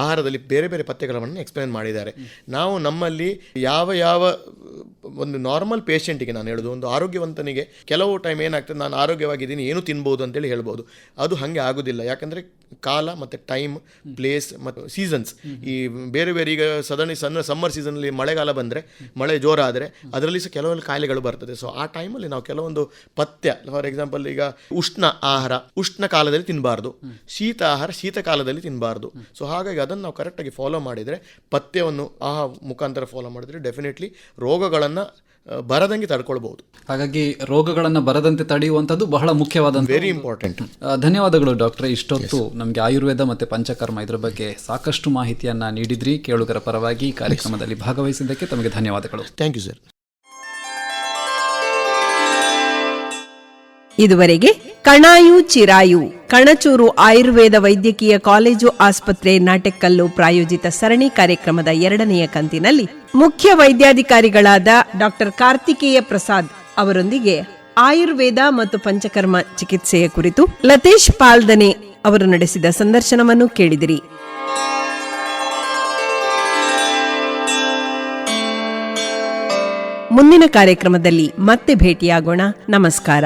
ಆಹಾರದಲ್ಲಿ ಬೇರೆ ಬೇರೆ ಪಥ್ಯಗಳನ್ನು ಎಕ್ಸ್ಪ್ಲೇನ್ ಮಾಡಿದ್ದಾರೆ. ನಾವು ನಮ್ಮಲ್ಲಿ ಯಾವ ಯಾವ, ಒಂದು ನಾರ್ಮಲ್ ಪೇಷೆಂಟಿಗೆ ನಾನು ಹೇಳೋದು, ಒಂದು ಆರೋಗ್ಯವಂತನಿಗೆ ಕೆಲವು ಟೈಮ್ ಏನಾಗ್ತದೆ, ನಾನು ಆರೋಗ್ಯವಾಗಿದ್ದೀನಿ, ಏನು ತಿನ್ಬೋದು ಅಂತೇಳಿ ಹೇಳ್ಬೋದು. ಅದು ಹಾಗೆ ಆಗೋದಿಲ್ಲ. ಯಾಕಂದರೆ ಕಾಲ ಮತ್ತು ಟೈಮ್, ಪ್ಲೇಸ್ ಮತ್ತು ಸೀಸನ್ಸ್. ಈ ಬೇರೆ ಬೇರೆ ಈಗ ಸದನ್ ಸಣ್ಣ ಸಮ್ಮರ್ ಸೀಸನಲ್ಲಿ ಮಳೆಗಾಲ ಬಂದರೆ ಮಳೆ ಜೋರಾದರೆ ಅದರಲ್ಲಿ ಸಹ ಕೆಲವೊಂದು ಕಾಯಿಲೆಗಳು ಬರ್ತದೆ. ಸೊ ಆ ಟೈಮಲ್ಲಿ ನಾವು ಕೆಲವೊಂದು ಪಥ್ಯ, ಫಾರ್ ಎಕ್ಸಾಂಪಲ್ ಈಗ ಉಷ್ಣ ಆಹಾರ, ಉಷ್ಣ ಕಾಲದಲ್ಲಿ ತಿನ್ನಬಾರ್ದು ಶೀತ ಆಹಾರ ಶೀತ ಕಾಲದಲ್ಲಿ ತಿನ್ನಬಾರ್ದು ಸೊ ಹಾಗಾಗಿ ಅದನ್ನು ನಾವು ಕರೆಕ್ಟಾಗಿ ಫಾಲೋ ಮಾಡಿದರೆ ಪಥ್ಯವನ್ನು ಆ ಮುಖಾಂತರ ಫಾಲೋ ಮಾಡಿದರೆ ಡೆಫಿನೆಟ್ಲಿ ರೋಗಗಳನ್ನು ಬರದಂಗೆ ತಡ್ಕೊಳ್ಬಹುದು. ಹಾಗಾಗಿ ರೋಗಗಳನ್ನು ಬರದಂತೆ ತಡೆಯುವಂಥದ್ದು ಬಹಳ ಮುಖ್ಯವಾದ ವೆರಿ ಇಂಪಾರ್ಟೆಂಟ್ ಧನ್ಯವಾದಗಳು ಡಾಕ್ಟರ್. ಇಷ್ಟೊತ್ತು ನಮಗೆ ಆಯುರ್ವೇದ ಮತ್ತೆ ಪಂಚಕರ್ಮ ಇದರ ಬಗ್ಗೆ ಸಾಕಷ್ಟು ಮಾಹಿತಿಯನ್ನ ನೀಡಿದ್ರಿ. ಕೇಳುಗರ ಪರವಾಗಿ ಕಾರ್ಯಕ್ರಮದಲ್ಲಿ ಭಾಗವಹಿಸಿದ್ದಕ್ಕೆ ತಮಗೆ ಧನ್ಯವಾದಗಳು. ಥ್ಯಾಂಕ್ ಯು ಸರ್ ಇದುವರೆಗೆ ಕಣಾಯು ಚಿರಾಯು, ಕಣಚೂರು ಆಯುರ್ವೇದ ವೈದ್ಯಕೀಯ ಕಾಲೇಜು ಆಸ್ಪತ್ರೆ ನಾಟೆಕಲ್ಲು ಪ್ರಾಯೋಜಿತ ಸರಣಿ ಕಾರ್ಯಕ್ರಮದ ಎರಡನೆಯ ಕಂತಿನಲ್ಲಿ ಮುಖ್ಯ ವೈದ್ಯಾಧಿಕಾರಿಗಳಾದ ಡಾಕ್ಟರ್ ಕಾರ್ತಿಕೇಯ ಪ್ರಸಾದ್ ಅವರೊಂದಿಗೆ ಆಯುರ್ವೇದ ಮತ್ತು ಪಂಚಕರ್ಮ ಚಿಕಿತ್ಸೆಯ ಕುರಿತು ಲತೇಶ್ ಪಾಲ್ದನೆ ಅವರು ನಡೆಸಿದ ಸಂದರ್ಶನವನ್ನು ಕೇಳಿದಿರಿ. ಮುಂದಿನ ಕಾರ್ಯಕ್ರಮದಲ್ಲಿ ಮತ್ತೆ ಭೇಟಿಯಾಗೋಣ. ನಮಸ್ಕಾರ.